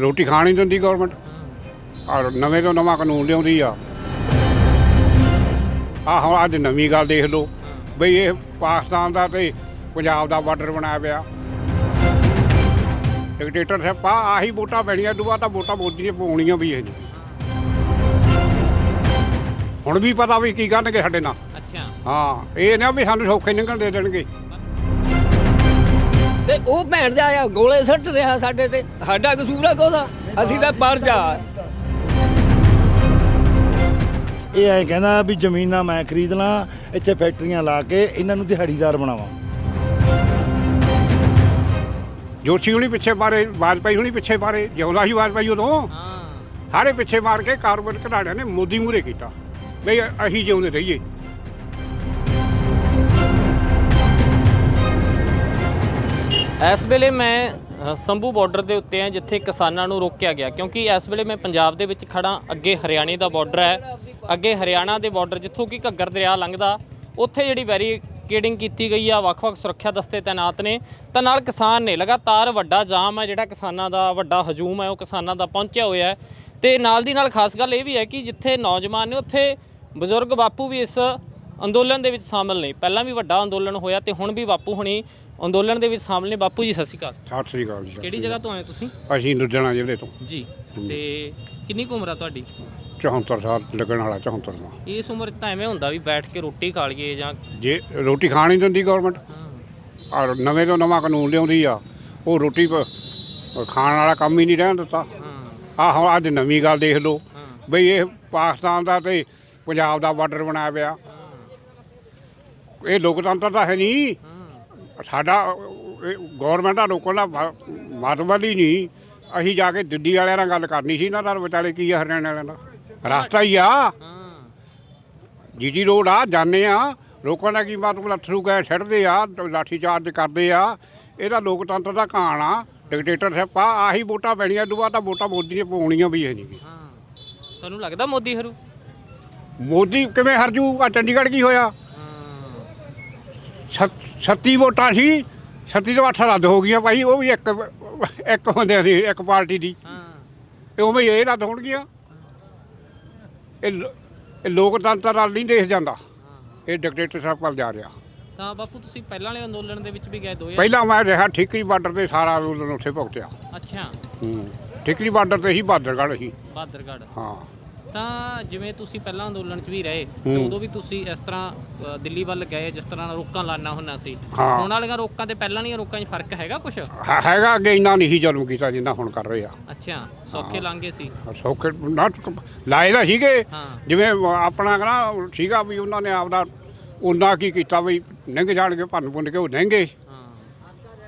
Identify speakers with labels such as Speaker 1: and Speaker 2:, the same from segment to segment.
Speaker 1: ਰੋਟੀ ਖਾਣ ਦਿੰਦੀ ਗਵਰਨਮੈਂਟ ਔਰ ਨਵੇਂ ਤੋਂ ਨਵਾਂ ਕਾਨੂੰਨ ਲਿਆਉਂਦੀ ਆ। ਆਹ ਅੱਜ ਨਵੀਂ ਗੱਲ ਦੇਖ ਲਓ। ਬਈ ਇਹ ਪਾਕਿਸਤਾਨ ਦਾ ਤੇ ਪੰਜਾਬ ਦਾ ਬਾਰਡਰ ਬਣਾਇਆ ਪਿਆ। ਡਿਕਟੇਟਰ ਸਾਹਿਬ ਆਹੀ ਵੋਟਾਂ ਪੈਣੀਆਂ ਦੁਆ ਤਾਂ ਵੋਟਾਂ ਮੋਦੀ ਨੇ ਪਾਉਣੀਆਂ ਵੀ ਇਹ ਹੁਣ ਵੀ ਪਤਾ ਵੀ ਕੀ ਕਰਨਗੇ ਸਾਡੇ ਨਾਲ।
Speaker 2: ਅੱਛਾ।
Speaker 1: ਹਾਂ ਇਹ ਨਾ ਵੀ ਸਾਨੂੰ ਸੌਖੇ ਨਿਕਲ ਦੇ ਦੇਣਗੇ।
Speaker 3: ਤੇ ਉਹ ਭੈਣ ਦਾ ਆਇਆ ਗੋਲੇ ਸੱਟ ਰਿਹਾ ਸਾਡੇ ਤੇ। ਸਾਡਾ ਕਸੂਰ ਆ ਕੋਦਾ ਅਸੀਂ ਤਾਂ ਪਰ ਜਾ।
Speaker 4: ਇਹ ਐ ਕਹਿੰਦਾ ਵੀ ਜ਼ਮੀਨਾਂ ਮੈਂ ਖਰੀਦ ਲਾਂ ਇੱਥੇ ਫੈਕਟਰੀਆਂ ਲਾ ਕੇ ਇਹਨਾਂ ਨੂੰ ਦਿਹਾੜੀਦਾਰ ਬਣਾਵਾਂ।
Speaker 1: ਜੋਸ਼ੀ ਹੁਣੀ ਪਿੱਛੇ ਮਾਰੇ ਵਾਜਪਾਈ ਹੁਣੀ ਪਿੱਛੇ ਮਾਰੇ ਜਿਉਂਦਾ ਸੀ ਵਾਜਪਾਈ ਉਦੋਂ।
Speaker 2: ਹਾਂ।
Speaker 1: ਸਾਰੇ ਪਿੱਛੇ ਮਾਰ ਕੇ ਕਾਰਬਨ ਘਟਾੜਿਆਂ ਨੇ ਮੋਦੀ ਮੂਰੇ ਕੀਤਾ। ਬਈ ਅਸੀਂ ਜਿਉਂਦੇ ਰਹੀਏ।
Speaker 2: ਇਸ ਵੇਲੇ ਮੈਂ ਸੰਭੂ ਬਾਰਡਰ ਦੇ ਉੱਤੇ ਹਾਂ, ਜਿੱਥੇ ਕਿਸਾਨਾਂ ਨੂੰ ਰੋਕਿਆ ਗਿਆ। ਕਿਉਂਕਿ ਇਸ ਵੇਲੇ ਮੈਂ ਪੰਜਾਬ ਦੇ ਵਿੱਚ ਖੜਾ ਅੱਗੇ ਹਰਿਆਣੇ ਦਾ ਬਾਰਡਰ ਹੈ। ਅੱਗੇ ਹਰਿਆਣਾ ਦੇ ਬਾਰਡਰ ਜਿੱਥੋਂ ਕਿ ਘੱਗਰ ਦਰਿਆ ਲੰਘਦਾ, ਉੱਥੇ ਜਿਹੜੀ ਬੈਰੀਕੇਡਿੰਗ ਕੀਤੀ ਗਈ ਆ, ਵੱਖ-ਵੱਖ ਸੁਰੱਖਿਆ ਦਸਤੇ ਤਾਇਨਾਤ ਨੇ। ਤਾਂ ਨਾਲ ਕਿਸਾਨ ਨੇ ਲਗਾਤਾਰ ਵੱਡਾ ਜਾਮ ਹੈ ਜਿਹੜਾ ਕਿਸਾਨਾਂ ਦਾ ਵੱਡਾ ਹਜੂਮ ਹੈ ਉਹ ਕਿਸਾਨਾਂ ਦਾ ਪਹੁੰਚਿਆ ਹੋਇਆ ਹੈ। ਤੇ ਨਾਲ ਦੀ ਨਾਲ ਖਾਸ ਗੱਲ ਇਹ ਵੀ ਹੈ ਕਿ ਜਿੱਥੇ ਨੌਜਵਾਨ ਨੇ, ਉੱਥੇ ਬਜ਼ੁਰਗ ਬਾਪੂ ਵੀ ਇਸ ਅੰਦੋਲਨ ਦੇ ਵਿੱਚ ਸ਼ਾਮਲ ਨੇ। ਪਹਿਲਾਂ ਵੀ ਵੱਡਾ ਅੰਦੋਲਨ ਹੋਇਆ ਤੇ ਹੁਣ ਵੀ ਬਾਪੂ ਹੁਣੀ ਅੰਦੋਲਨ ਦੇ ਵਿੱਚ ਸ਼ਾਮਲ ਨੇ। ਬਾਪੂ ਜੀ ਸਤਿ ਸ਼੍ਰੀ ਅਕਾਲ।
Speaker 1: ਸਤਿ ਸ੍ਰੀ ਅਕਾਲ ਜੀ
Speaker 2: ਕਿਹੜੀ ਜਗ੍ਹਾ ਤੋਂ ਆਏ ਤੁਸੀਂ?
Speaker 1: ਅਸੀਂ ਲੁਧਿਆਣਾ ਜ਼ਿਲ੍ਹੇ ਤੋਂ।
Speaker 2: ਜੀ ਤੇ ਕਿੰਨੀ ਕੁ ਉਮਰ ਆ ਤੁਹਾਡੀ?
Speaker 1: 74 ਸਾਲ ਲੱਗਣ ਵਾਲਾ 74 ਦਾ
Speaker 2: ਇਸ ਉਮਰ 'ਚ ਤਾਂ ਐਵੇਂ ਹੁੰਦਾ ਵੀ ਬੈਠ ਕੇ ਰੋਟੀ ਖਾ ਲਈਏ ਜਾਂ
Speaker 1: ਜੇ ਰੋਟੀ ਖਾਣ ਨਹੀਂ ਦਿੰਦੀ ਗਵਰਨਮੈਂਟ
Speaker 2: ਹਾਂ,
Speaker 1: ਔਰ ਨਵੇਂ ਤੋਂ ਨਵਾਂ ਕਾਨੂੰਨ ਲਿਆਉਂਦੀ ਆ ਉਹ ਰੋਟੀ ਪ- ਖਾਣ ਵਾਲਾ ਕੰਮ ਹੀ ਨਹੀਂ ਰਹਿਣ ਦਿੱਤਾ।
Speaker 2: ਹਾਂ।
Speaker 1: ਆਹ ਅੱਜ ਨਵੀਂ ਗੱਲ ਦੇਖ ਲਓ। ਬਈ ਇਹ ਪਾਕਿਸਤਾਨ ਦਾ ਤੇ ਪੰਜਾਬ ਦਾ ਬਾਰਡਰ ਬਣਾਇਆ ਪਿਆ। ਇਹ ਲੋਕਤੰਤਰ ਤਾਂ ਹੈ ਨਹੀਂ।
Speaker 2: ਹਾਂ
Speaker 1: ਸਾਡਾ ਗਵਰਨਮੈਂਟ ਦਾ ਲੋਕਾਂ ਦਾ ਮਤਲਬ ਹੀ ਨਹੀਂ। ਅਸੀਂ ਜਾ ਕੇ ਦਿੱਲੀ ਵਾਲਿਆਂ ਨਾਲ ਗੱਲ ਕਰਨੀ ਸੀ ਨਾ ਤਾਂ ਵਿਚਾਲੇ ਕੀ ਆ ਹਰਿਆਣਾ ਵਾਲਿਆਂ ਦਾ ਰਸਤਾ ਹੀ ਆ।
Speaker 2: ਹਾਂ।
Speaker 1: ਜੀਟੀ ਰੋਡ ਆ ਜਾਂਦੇ ਆ। ਲੋਕਾਂ ਦਾ ਕੀ ਮਤਲਬ ਅਥਰੂ ਗਏ ਛੱਡਦੇ ਆ ਲਾਠੀ ਚਾਰਜ ਕਰਦੇ ਆ। ਇਹਦਾ ਲੋਕਤੰਤਰ ਦਾ ਕਹਾਣ ਆ। ਡਿਕਟੇਟਰ ਸਾਹਿਬ ਆ ਆਹੀ ਵੋਟਾਂ ਪੈਣੀਆਂ ਦੁਆ ਤਾਂ ਵੋਟਾਂ ਮੋਦੀ ਨੇ ਪਾਉਣੀਆਂ ਵੀ ਇਹ ਨਹੀਂ।
Speaker 2: ਹਾਂ। ਤੁਹਾਨੂੰ ਲੱਗਦਾ ਮੋਦੀ ਹਰੂ?
Speaker 1: ਮੋਦੀ ਕਿਵੇਂ ਹਰਜੂ ਆ ਚੰਡੀਗੜ੍ਹ ਕੀ ਹੋਇਆ?
Speaker 2: ਹਾਂ
Speaker 1: 36 ਵੋਟਾਂ ਸੀ 36 ਤੋਂ 8 ਰੱਦ ਹੋ ਗਈਆਂ ਭਾਈ ਉਹ ਵੀ ਇੱਕ ਇੱਕ ਹੁੰਦੇ ਸੀ ਇੱਕ ਪਾਰਟੀ ਦੀ।
Speaker 2: ਹਾਂ।
Speaker 1: ਉਵੇਂ ਇਹ ਰੱਦ ਹੋਣਗੀਆਂ। ਇਹ ਇਹ ਲੋਕਤੰਤਰ ਨਾਲ ਨਹੀਂ ਦੇਖ ਜਾਂਦਾ। ਇਹ ਡਿਕਟੇਟਰ ਸਾਹਿਬ ਵੱਲ ਜਾ ਰਿਹਾ।
Speaker 2: ਤਾਂ ਬਾਪੂ ਤੁਸੀਂ ਪਹਿਲਾਂ ਵਾਲੇ ਅੰਦੋਲਨ ਦੇ ਵਿੱਚ ਵੀ ਗਏ 2000
Speaker 1: ਪਹਿਲਾਂ ਮੈਂ ਰਿਹਾ ਠੀਕਰੀ ਬਾਰਡਰ ਤੇ ਸਾਰਾ ਅੰਦੋਲਨ ਉੱਥੇ ਭੁਗਤਿਆ।
Speaker 2: ਅੱਛਾ।
Speaker 1: ਹੂੰ। ਠੀਕਰੀ ਬਾਰਡਰ ਤੇ ਹੀ ਬਹਾਦਰਗੜ੍ਹ ਸੀ
Speaker 2: ਬਹਾਦਰਗੜ੍ਹ
Speaker 1: ਹਾਂ।
Speaker 2: ਤਾਂ ਜਿਵੇਂ ਤੁਸੀਂ ਪਹਿਲਾਂ ਅੰਦੋਲਨ 'ਚ ਵੀ ਰਹੇ। ਤੇ ਉਦੋਂ ਵੀ ਤੁਸੀਂ ਇਸ ਤਰ੍ਹਾਂ ਅ, ਦਿੱਲੀ ਵੱਲ ਗਏ ਜਿਸ ਤਰ੍ਹਾਂ ਰੋਕਾਂ ਲਾਣਾ ਹੁੰਦਾ ਸੀ।
Speaker 1: ਹਾਂ।
Speaker 2: ਹੁਣ ਵਾਲੀਆਂ ਰੋਕਾਂ ਤੇ ਪਹਿਲਾਂ ਵਾਲੀਆਂ ਰੋਕਾਂ 'ਚ ਫ਼ਰਕ ਹੈਗਾ ਕੁਝ
Speaker 1: ਹੈ- ਹੈਗਾ ਅੱਗੇ ਇੰਨਾ ਨਹੀਂ ਸੀ ਜ਼ੁਲਮ ਕੀਤਾ ਜਿੰਨਾ ਹੁਣ ਕਰ ਰਹੇ ਆ।
Speaker 2: ਅੱਛਾ ਸੌਖੇ ਲਾਂਗੇ ਸੀ।
Speaker 1: ਸੌਖੇ ਨਾ ਲਾਏ ਦਾ ਸੀਗੇ।
Speaker 2: ਹਾਂ।
Speaker 1: ਜਿਵੇਂ ਆਪਣਾ ਕਹਣਾ ਸੀਗਾ ਵੀ ਉਹਨਾਂ ਨੇ ਆਪਦਾ ਉਹਨਾਂ ਕੀ ਕੀਤਾ ਵੀ ਲੰਘ ਜਾਣਗੇ ਭੰਨ ਭੁੰਨ ਕੇ ਉਹ
Speaker 2: ਹਾਂ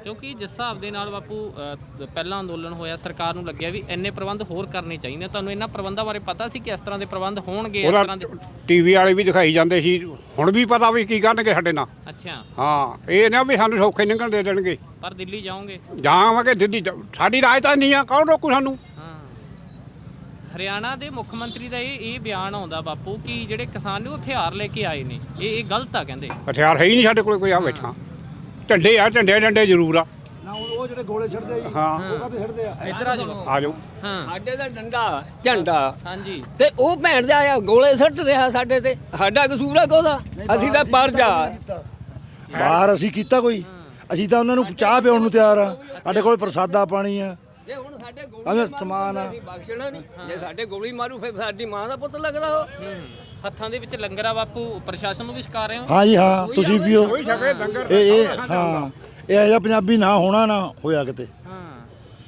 Speaker 2: ਕਿਉਂਕਿ ਜਿਸ ਹਿਸਾਬ ਦੇ ਨਾਲ ਬਾਪੂ ਅ, ਪਹਿਲਾਂ ਅੰਦੋਲਨ ਹੋਇਆ ਸਰਕਾਰ ਨੂੰ ਲੱਗਿਆ ਵੀ ਇੰਨੇ ਪ੍ਰਬੰਧ ਹੋਰ ਕਰਨੇ ਚਾਹੀਦੇ ਤੁਹਾਨੂੰ ਇਹਨਾਂ ਪ੍ਰਬੰਧਾਂ ਬਾਰੇ ਪਤਾ ਸੀ ਕਿ ਇਸ ਤਰ੍ਹਾਂ ਦੇ ਪ੍ਰਬੰਧ ਹੋਣਗੇ ਇਸ
Speaker 1: ਉਹਦਾ
Speaker 2: ਤਰ੍ਹਾਂ ਦੇ
Speaker 1: ਟੀਵੀ ਵਾਲੇ ਵੀ ਦਿਖਾਈ ਜਾਂਦੇ ਸੀ। ਹੁਣ ਵੀ ਪਤਾ ਵੀ ਕੀ ਕਰਨਗੇ ਸਾਡੇ ਨਾਲ।
Speaker 2: ਅੱਛਾ।
Speaker 1: ਹਾਂ ਇਹ ਨਾ ਵੀ ਸਾਨੂੰ ਸੌਖੇ ਨਿਕਲ ਦੇ ਦੇਣਗੇ।
Speaker 2: ਪਰ ਦਿੱਲੀ ਜਾਓਗੇ?
Speaker 1: ਜਾਵਾਂਗੇ ਦਿੱਲੀ ਜਾ- ਸਾਡੀ ਰਾਜਧਾਨੀ ਆ ਕੌਣ ਰੋਕੂ ਸਾਨੂੰ?
Speaker 2: ਹਾਂ। ਹਰਿਆਣਾ ਦੇ ਮੁੱਖ ਮੰਤਰੀ ਦਾ ਇਹ ਇਹ ਬਿਆਨ ਆਉਂਦਾ ਬਾਪੂ ਕਿ ਜਿਹੜੇ ਕਿਸਾਨ ਨੇ ਉਹ ਹਥਿਆਰ ਲੈ ਕੇ ਆਏ ਨੇ। ਇਹ ਇਹ ਗਲਤ ਆ ਕਹਿੰਦੇ।
Speaker 1: ਹਥਿਆਰ ਹੈ ਹੀ ਨਹੀਂ ਸਾਡੇ ਕੋਲ ਕੋਈ ਆ ਬੈਠਾ। ਝੰਡੇ ਆ ਝੰਡੇ ਝੰਡੇ ਜ਼ਰੂਰ ਆ।
Speaker 4: ਨਾ ਉਹ ਉਹ ਜਿਹੜੇ ਗੋਲੇ ਛੱਡਦੇ ਆ ਜੀ
Speaker 1: ਹਾਂ।
Speaker 4: ਉਹ ਕਾਹਤੇ ਛੱਡਦੇ ਆ?
Speaker 2: ਇੱਧਰ ਆ ਜਾਓ।
Speaker 1: ਆ ਜਾਓ।
Speaker 2: ਹਾਂ।
Speaker 3: ਸਾਡੇ ਦਾ ਡੰਡਾ ਝੰਡਾ।
Speaker 2: ਹਾਂਜੀ।
Speaker 3: ਤੇ ਉਹ ਭੈਣ ਦਾ ਆਇਆ ਗੋਲੇ ਸੱਟ ਰਿਹਾ ਸਾਡੇ ਤੇ। ਸਾਡਾ ਕਸੂਰ ਆ ਕੋਦਾ ਅਸੀਂ ਤਾਂ ਪਰ ਜਾ।
Speaker 4: ਬਾਹਰ ਅਸੀਂ ਕੀਤਾ ਕੋਈ। ਅਸੀਂ ਤਾਂ ਉਹਨਾਂ ਨੂੰ ਚਾਹ ਪਿਉਣ ਨੂੰ ਤਿਆਰ ਆ। ਸਾਡੇ ਕੋਲ ਪ੍ਰਸਾਦਾ ਪਾਣੀ ਆ।
Speaker 3: ਜੇ ਹੁਣ ਸਾਡੇ ਗੋਲੀ
Speaker 4: ਅਗਰ
Speaker 3: ਮਾਰੂ
Speaker 4: ਸਮਾਨ ਆ।
Speaker 3: ਅਸੀਂ ਬਖਸ਼ਣਾ ਨਹੀਂ। ਜੇ ਸਾਡੇ ਗੋਲੀ ਮਾਰੂ ਫਿਰ ਸਾਡੀ ਮਾਂ ਦਾ ਪੁੱਤ ਲੱਗਦਾ ਉਹ।
Speaker 2: ਹੱਥਾਂ ਦੇ ਵਿੱਚ ਲੰਗਰ ਆ ਬਾਪੂ ਪ੍ਰਸ਼ਾਸਨ ਨੂੰ ਵੀ ਛਕਾ ਰਹੇ ਹੋ?
Speaker 4: ਹਾਂ ਜੀ ਹਾਂ ਤੁਸੀਂ
Speaker 1: ਛਕੇ ਲੰਗਰ
Speaker 4: ਇਹ ਇਹ ਹਾਂ ਇਹ ਜਿਹਾ ਪੰਜਾਬੀ ਨਾ ਹੋਣਾ ਨਾ ਹੋਇਆ ਕਿਤੇ।
Speaker 2: ਹਾਂ।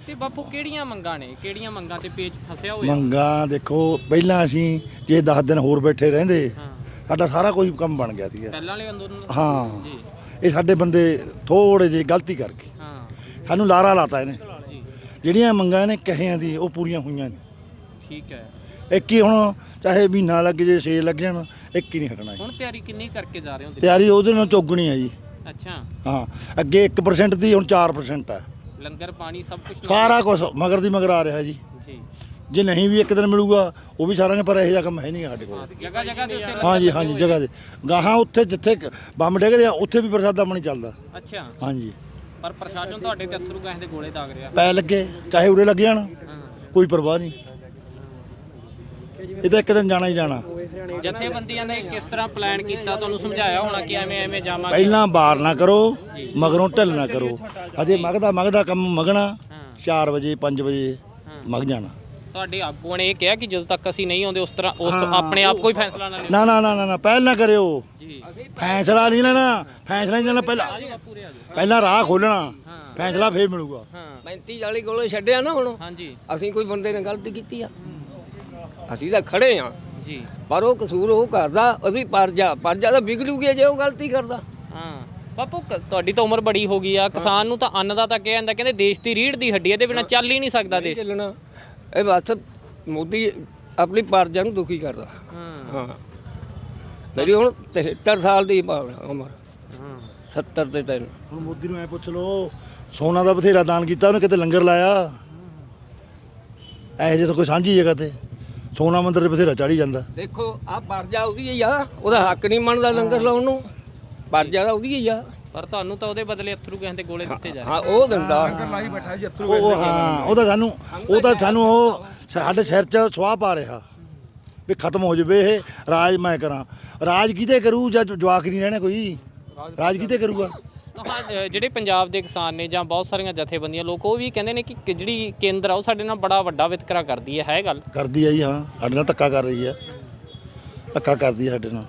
Speaker 2: ਤੇ ਬਾਪੂ ਕਿਹੜੀਆਂ ਮੰਗਾਂ ਨੇ? ਕਿਹੜੀਆਂ ਮੰਗਾਂ ਤੇ ਪੇਚ ਫਸਿਆ ਹੋਇਆ?
Speaker 4: ਮੰਗਾ ਦੇਖੋ ਪਹਿਲਾਂ ਅਸੀਂ ਜੇ 10 ਦਿਨ ਹੋਰ ਬੈਠੇ ਰਹਿੰਦੇ
Speaker 2: ਹਾਂ।
Speaker 4: ਸਾਡਾ ਸਾਰਾ ਕੋਈ ਕੰਮ ਬਣ ਗਿਆ ਸੀਗਾ।
Speaker 2: ਪਹਿਲਾਂ ਵਾਲੇ ਅੰਦੋਲਨ
Speaker 4: ਹਾਂ।
Speaker 2: ਜੀ।
Speaker 4: ਇਹ ਸਾਡੇ ਬੰਦੇ ਥੋੜੇ ਜਿਹੇ ਗਲਤੀ ਕਰ ਗਏ
Speaker 2: ਹਾਂ।
Speaker 4: ਸਾਨੂੰ ਲਾਰਾ ਲਾਤਾ ਇਹਨੇ।
Speaker 2: ਜੀ।
Speaker 4: ਜਿਹੜੀਆਂ ਮੰਗਾਂ ਨੇ ਕਹੇਆਂ ਦੀ ਉਹ ਪੂਰੀਆਂ ਹੋਈਆਂ ਨੇ।
Speaker 2: ਠੀਕ ਹੈ।
Speaker 4: ਇੱਕ ਹੀ ਹੁਣ ਚਾਹੇ ਮਹੀਨਾ ਲੱਗ ਜੇ ਛੇ ਲੱਗ ਜਾਣ ਇੱਕ ਹੀ ਨਹੀਂ ਹਟਣਾ ਜੀ।
Speaker 2: ਹੁਣ ਤਿਆਰੀ ਕਿੰਨੀ ਕਰਕੇ ਜਾ ਰਹੇ ਹੋ?
Speaker 4: ਤਿਆਰੀ ਉਹਦੇ ਨਾਲ ਚੌਗਣੀ ਹੈ ਜੀ।
Speaker 2: ਅੱਛਾ।
Speaker 4: ਹਾਂ ਅੱਗੇ 1% ਦੀ ਹੁਣ 4% ਹੈ
Speaker 2: ਲੰਗਰ ਪਾਣੀ ਸਭ ਕੁਝ
Speaker 4: ਸਾਰਾ ਕੁਝ ਮਗਰ ਦੀ ਮਗਰ ਆ ਰਿਹਾ ਜੀ।
Speaker 2: ਜੀ।
Speaker 4: ਜੇ ਨਹੀਂ ਵੀ ਇੱਕ ਦਿਨ ਮਿਲੂਗਾ ਉਹ ਵੀ ਸਾਰਿਆਂ ਨੇ ਪਰ ਇਹੋ ਜਿਹਾ ਕੰਮ ਹੈ ਨਹੀਂ ਸਾਡੇ ਕੋਲ।
Speaker 2: ਜਗ੍ਹਾ ਜਗ੍ਹਾ ਦੇ ਉੱਤੇ ਲੰਗਰ
Speaker 4: ਹਾਂਜੀ
Speaker 2: ਲੱਗੇ
Speaker 4: ਹਾਂਜੀ। ਜਗ੍ਹਾ ਦੇ। ਗਾਹਾਂ ਉੱਥੇ ਜਿੱਥੇ ਬੰਬ ਡੇਗਦੇ ਆ ਉੱਥੇ ਵੀ ਪ੍ਰਸਾਦਾ ਪਾਣੀ ਚੱਲਦਾ।
Speaker 2: ਅੱਛਾ।
Speaker 4: ਹਾਂਜੀ।
Speaker 2: ਪਰ ਪ੍ਰਸ਼ਾਸਨ ਤੁਹਾਡੇ ਤੇ ਅਥਰੂ ਗੈਸ ਦੇ ਗੋਲੇ ਦਾਗ ਰਿਹਾ।
Speaker 4: ਪੈ ਲੱਗੇ ਚਾਹੇ ਉਰੇ ਲੱਗ ਜਾਣ
Speaker 2: ਹਾਂ।
Speaker 4: ਕੋਈ ਪਰਵਾਹ ਨਹੀਂ। ਇਹ ਤਾਂ ਇੱਕ ਦਿਨ ਜਾਣਾ ਹੀ ਜਾਣਾ।
Speaker 2: ਜਥੇਬੰਦੀਆਂ ਨੇ ਕਿਸ ਤਰ੍ਹਾਂ ਪਲਾਨ ਕੀਤਾ? ਤੁਹਾਨੂੰ ਸਮਝਾਇਆ ਹੋਣਾ ਕਿ ਐਵੇਂ ਐਵੇਂ ਜਾਵਾਂਗੇ?
Speaker 4: ਪਹਿਲਾਂ ਬਾਰ ਨਾ ਕਰੋ ਮਗਰੋਂ ਢਿੱਲ ਨਾ ਕਰੋ। ਅਜੇ ਮਗਦਾ ਮਗਦਾ ਕੰਮ ਮਗਣਾ 4 ਵਜੇ 5 ਵਜੇ ਮਗ ਜਾਣਾ।
Speaker 2: ਤੁਹਾਡੇ ਆਗੂਆਂ ਨੇ ਇਹ ਕਿਹਾ ਕਿ ਜਦੋਂ ਤੱਕ ਅਸੀਂ ਨਹੀਂ ਆਉਂਦੇ ਉਸ ਤਰ੍ਹਾਂ ਉਸ ਤੋਂ ਆਪਣੇ ਆਪ ਕੋਈ ਫੈਸਲਾ ਨਾ ਲੈ
Speaker 4: ਨਾ ਨਾ ਨਾ ਨਾ ਨਾ ਪਹਿਲ ਨਾ ਕਰਿਓ।
Speaker 2: ਜੀ।
Speaker 4: ਫੈਸਲਾ ਨਹੀਂ ਲੈਣਾ। ਫੈਸਲਾ ਨਹੀਂ ਲੈਣਾ ਪਹਿਲਾਂ
Speaker 2: ਪੂਰੇ ਆ ਜਾਓ।
Speaker 4: ਪਹਿਲਾਂ ਰਾਹ ਖੋਲਣਾ। ਫੈਸਲਾ ਫੇਰ ਮਿਲੂਗਾ।
Speaker 2: ਹਾਂ।
Speaker 3: 35 40 ਕੋਲੇ ਛੱਡਿਆ ਨਾ ਹੁਣ।
Speaker 2: ਹਾਂਜੀ।
Speaker 3: ਅਸੀਂ ਕੋਈ ਬੰਦੇ ਨੇ ਗਲਤੀ ਕੀਤੀ ਆ। ਅਸੀਂ ਤਾਂ ਖੜੇ ਆ।
Speaker 2: ਜੀ।
Speaker 3: ਪਰ ਉਹ ਕਸੂਰ ਉਹ ਕਰਦਾ ਅਸੀਂ ਪਰਜਾ ਪਰਜਾ ਤਾਂ ਵਿਗੜੂਗੀ ਜੇ ਉਹ ਗਲਤੀ ਕਰਦਾ।
Speaker 2: ਹਾਂ। ਬਾਪੂ ਕ- ਤੁਹਾਡੀ ਤਾਂ ਉਮਰ ਬੜੀ ਹੋ ਗਈ ਆ। ਕਿਸਾਨ ਨੂੰ ਤਾਂ ਅੰਨ ਦਾ ਤਾਂ ਕਿਹਾ ਜਾਂਦਾ ਕਹਿੰਦੇ ਦੇਸ਼ ਦੀ ਰੀੜ ਦੀ ਹੱਡੀ ਇਹਦੇ ਬਿਨਾ ਚੱਲ ਹੀ ਨਹੀਂ ਸਕਦਾ ਦੇਸ਼।
Speaker 3: ਚੱਲਣਾ। ਇਹ ਬਸ ਮੋਦੀ ਆਪਣੀ ਪਰਜਾ ਨੂੰ ਦੁਖੀ ਕਰਦਾ।
Speaker 2: ਹਾਂ।
Speaker 3: ਹਾਂ। ਮੇਰੀ ਹੁਣ 73 ਸਾਲ ਦੀ ਉਮਰ।
Speaker 2: ਹਾਂ।
Speaker 3: 70 ਤੇ ਤਿੰਨ।
Speaker 4: ਹੁਣ ਮੋਦੀ ਨੂੰ ਐ ਪੁੱਛ ਲਓ ਸੋਨਾ ਦਾ ਬਥੇਰਾ ਦਾਨ ਕੀਤਾ ਉਹਨੇ ਕਿਤੇ ਲੰਗਰ ਲਾਇਆ? ਐ ਜੇ ਤਾਂ ਕੋਈ ਸਾਂਝੀ ਜਗ੍ਹਾ ਤੇ। ਸੋਨਾ ਮੰਦਰ ਤੇ ਬਥੇਰਾ ਚਾੜੀ ਜਾਂਦਾ।
Speaker 3: ਦੇਖੋ ਆ ਪਰਜਾ ਉਹਦੀ ਹੀ ਆ ਉਹਦਾ ਹੱਕ ਨਹੀਂ ਮੰਨਦਾ ਲੰਗਰ ਲਾਉਣ ਨੂੰ। ਪਰਜਾ ਤਾਂ ਉਹਦੀ ਹੀ ਆ।
Speaker 2: ਪਰ ਤੁਹਾਨੂੰ ਤਾਂ ਉਹਦੇ ਬਦਲੇ ਅਥਰੂ ਕਹਿੰਦੇ ਗੋਲੇ ਦਿੱਤੇ ਜਾ ਰਹੇ
Speaker 3: ਹਾਂ ਉਹ ਦਿੰਦਾ।
Speaker 4: ਉਹ ਉਹ ਹਾਂ ਉਹ ਤਾਂ ਸਾਨੂੰ ਉਹ ਤਾਂ ਸਾਨੂੰ ਉਹ ਸਾਡੇ ਸਿਰ 'ਚ ਸੁਆਹ ਪਾ ਰਿਹਾ। ਵੀ ਖਤਮ ਹੋ ਜਵੇ ਇਹ ਰਾਜ ਮੈਂ ਕਰਾਂ। ਰਾਜ ਕਿਤੇ ਕਰੂ ਜਾਂ ਜਵਾਕ ਨਹੀਂ ਰਹਿਣੇ ਕੋਈ? ਰਾਜ ਕਿਤੇ ਕਰੂਗਾ?
Speaker 2: ਹਾਂ ਅ, ਜਿਹੜੇ ਪੰਜਾਬ ਦੇ ਕਿਸਾਨ ਨੇ ਜਾਂ ਬਹੁਤ ਸਾਰੀਆਂ ਜਥੇਬੰਦੀਆਂ ਲੋਕ ਉਹ ਵੀ ਕਹਿੰਦੇ ਨੇ ਕਿ ਕਿ ਜਿਹੜੀ ਕੇਂਦਰ ਆ ਉਹ ਸਾਡੇ ਨਾਲ ਬੜਾ ਵੱਡਾ ਵਿਤਕਰਾ ਕਰਦੀ ਹੈ ਹੈ ਗੱਲ?
Speaker 4: ਕਰਦੀ ਆ ਜੀ ਹਾਂ। ਸਾਡੇ ਨਾਲ ਧੱਕਾ ਕਰ ਰਹੀ ਹੈ। ਧੱਕਾ ਕਰਦੀ ਹੈ ਸਾਡੇ ਨਾਲ।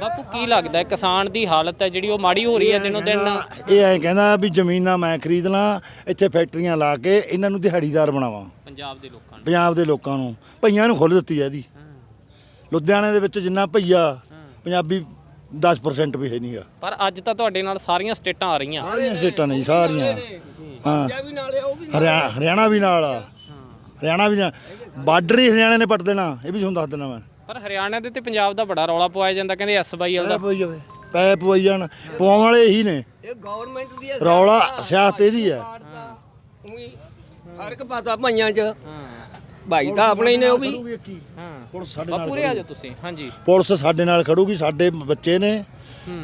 Speaker 2: ਬਾਪੂ ਕੀ ਲੱਗਦਾ ਹੈ? ਕਿਸਾਨ ਦੀ ਹਾਲਤ ਹੈ ਜਿਹੜੀ ਉਹ ਮਾੜੀ ਹੋ ਰਹੀ ਹੈ ਦਿਨੋਂ ਦਿਨ?
Speaker 4: ਇਹ ਐਂ ਕਹਿੰਦਾ ਵੀ ਜ਼ਮੀਨਾਂ ਮੈਂ ਖਰੀਦ ਲਾਂ ਇੱਥੇ ਫੈਕਟਰੀਆਂ ਲਾ ਕੇ ਇਹਨਾਂ ਨੂੰ ਦਿਹਾੜੀਦਾਰ ਬਣਾਵਾਂ।
Speaker 2: ਪੰਜਾਬ ਦੇ ਲੋਕਾਂ ਨੂੰ।
Speaker 4: ਪੰਜਾਬ ਦੇ ਲੋਕਾਂ ਨੂੰ। ਭਈਆਂ ਨੂੰ ਖੁੱਲ੍ਹ ਦਿੱਤੀ ਹੈ ਇਹਦੀ। ਲੁਧਿਆਣੇ ਦੇ ਵਿੱਚ ਜਿੰਨਾ ਭਈਆ ਪੰਜਾਬੀ 10% ਵੀ ਹੈ ਨਹੀਂਗਾ
Speaker 2: ਪਰ ਅੱਜ ਤਾਂ ਤੁਹਾਡੇ ਨਾਲ ਸਾਰੀਆਂ ਸਟੇਟਾਂ ਆ ਰਹੀਆਂ।
Speaker 4: ਸਾਰੀਆਂ ਸਟੇਟਾਂ ਨੇ ਜੀ, ਸਾਰੀਆਂ। ਹਾਂ। ਹਰਿਆਣਾ ਵੀ ਨਾਲ ਆ। ਹਰਿਆਣਾ ਵੀ ਨਾਲ। ਬਾਰਡਰ ਹੀ ਹਰਿਆਣਾ ਨੇ ਪੱਟ ਦੇਣਾ ਇਹ ਵੀ ਤੁਹਾਨੂੰ ਦੱਸ ਦੇਣਾ ਮੈਂ।
Speaker 2: ਪਰ ਹਰਿਆਣਾ ਦੇ ਤੇ ਪੰਜਾਬ ਦਾ ਬੜਾ ਰੌਲਾ ਪਵਾਇਆ ਜਾਂਦਾ ਕਹਿੰਦੇ ਐਸਵਾਈਐਲ
Speaker 4: ਪੈ
Speaker 2: ਦਾ
Speaker 4: ਪਈ ਜਾਵੇ ਪੈ ਪਈ ਜਾਣ। ਪਵਾਉਣ ਵਾਲੇ ਇਹੀ ਨੇ।
Speaker 3: ਇਹ ਗਵਰਨਮੈਂਟ ਦੀ
Speaker 4: ਰੌਲਾ ਸਿਆਸਤ ਇਹਦੀ ਹੈ।
Speaker 3: ਉਹੀ ਫ਼ਰਕ ਪਾਤਾ ਭਾਈਆਂ 'ਚ।
Speaker 2: ਹਾਂ।
Speaker 3: ਭਾਈ ਤਾਂ ਆਪਣੇ ਹੀ ਨੇ ਉਹ ਵੀ।
Speaker 2: ਹਾਂ।
Speaker 4: ਪੁਲਿਸ ਸਾਡੇ
Speaker 2: ਬਾਪੂ ਰੇ ਆ ਜਾਓ ਤੁਸੀਂ ਹਾਂਜੀ।
Speaker 4: ਪੁਲਿਸ ਸਾਡੇ ਨਾਲ ਖੜੂਗੀ ਸਾਡੇ ਬੱਚੇ ਨੇ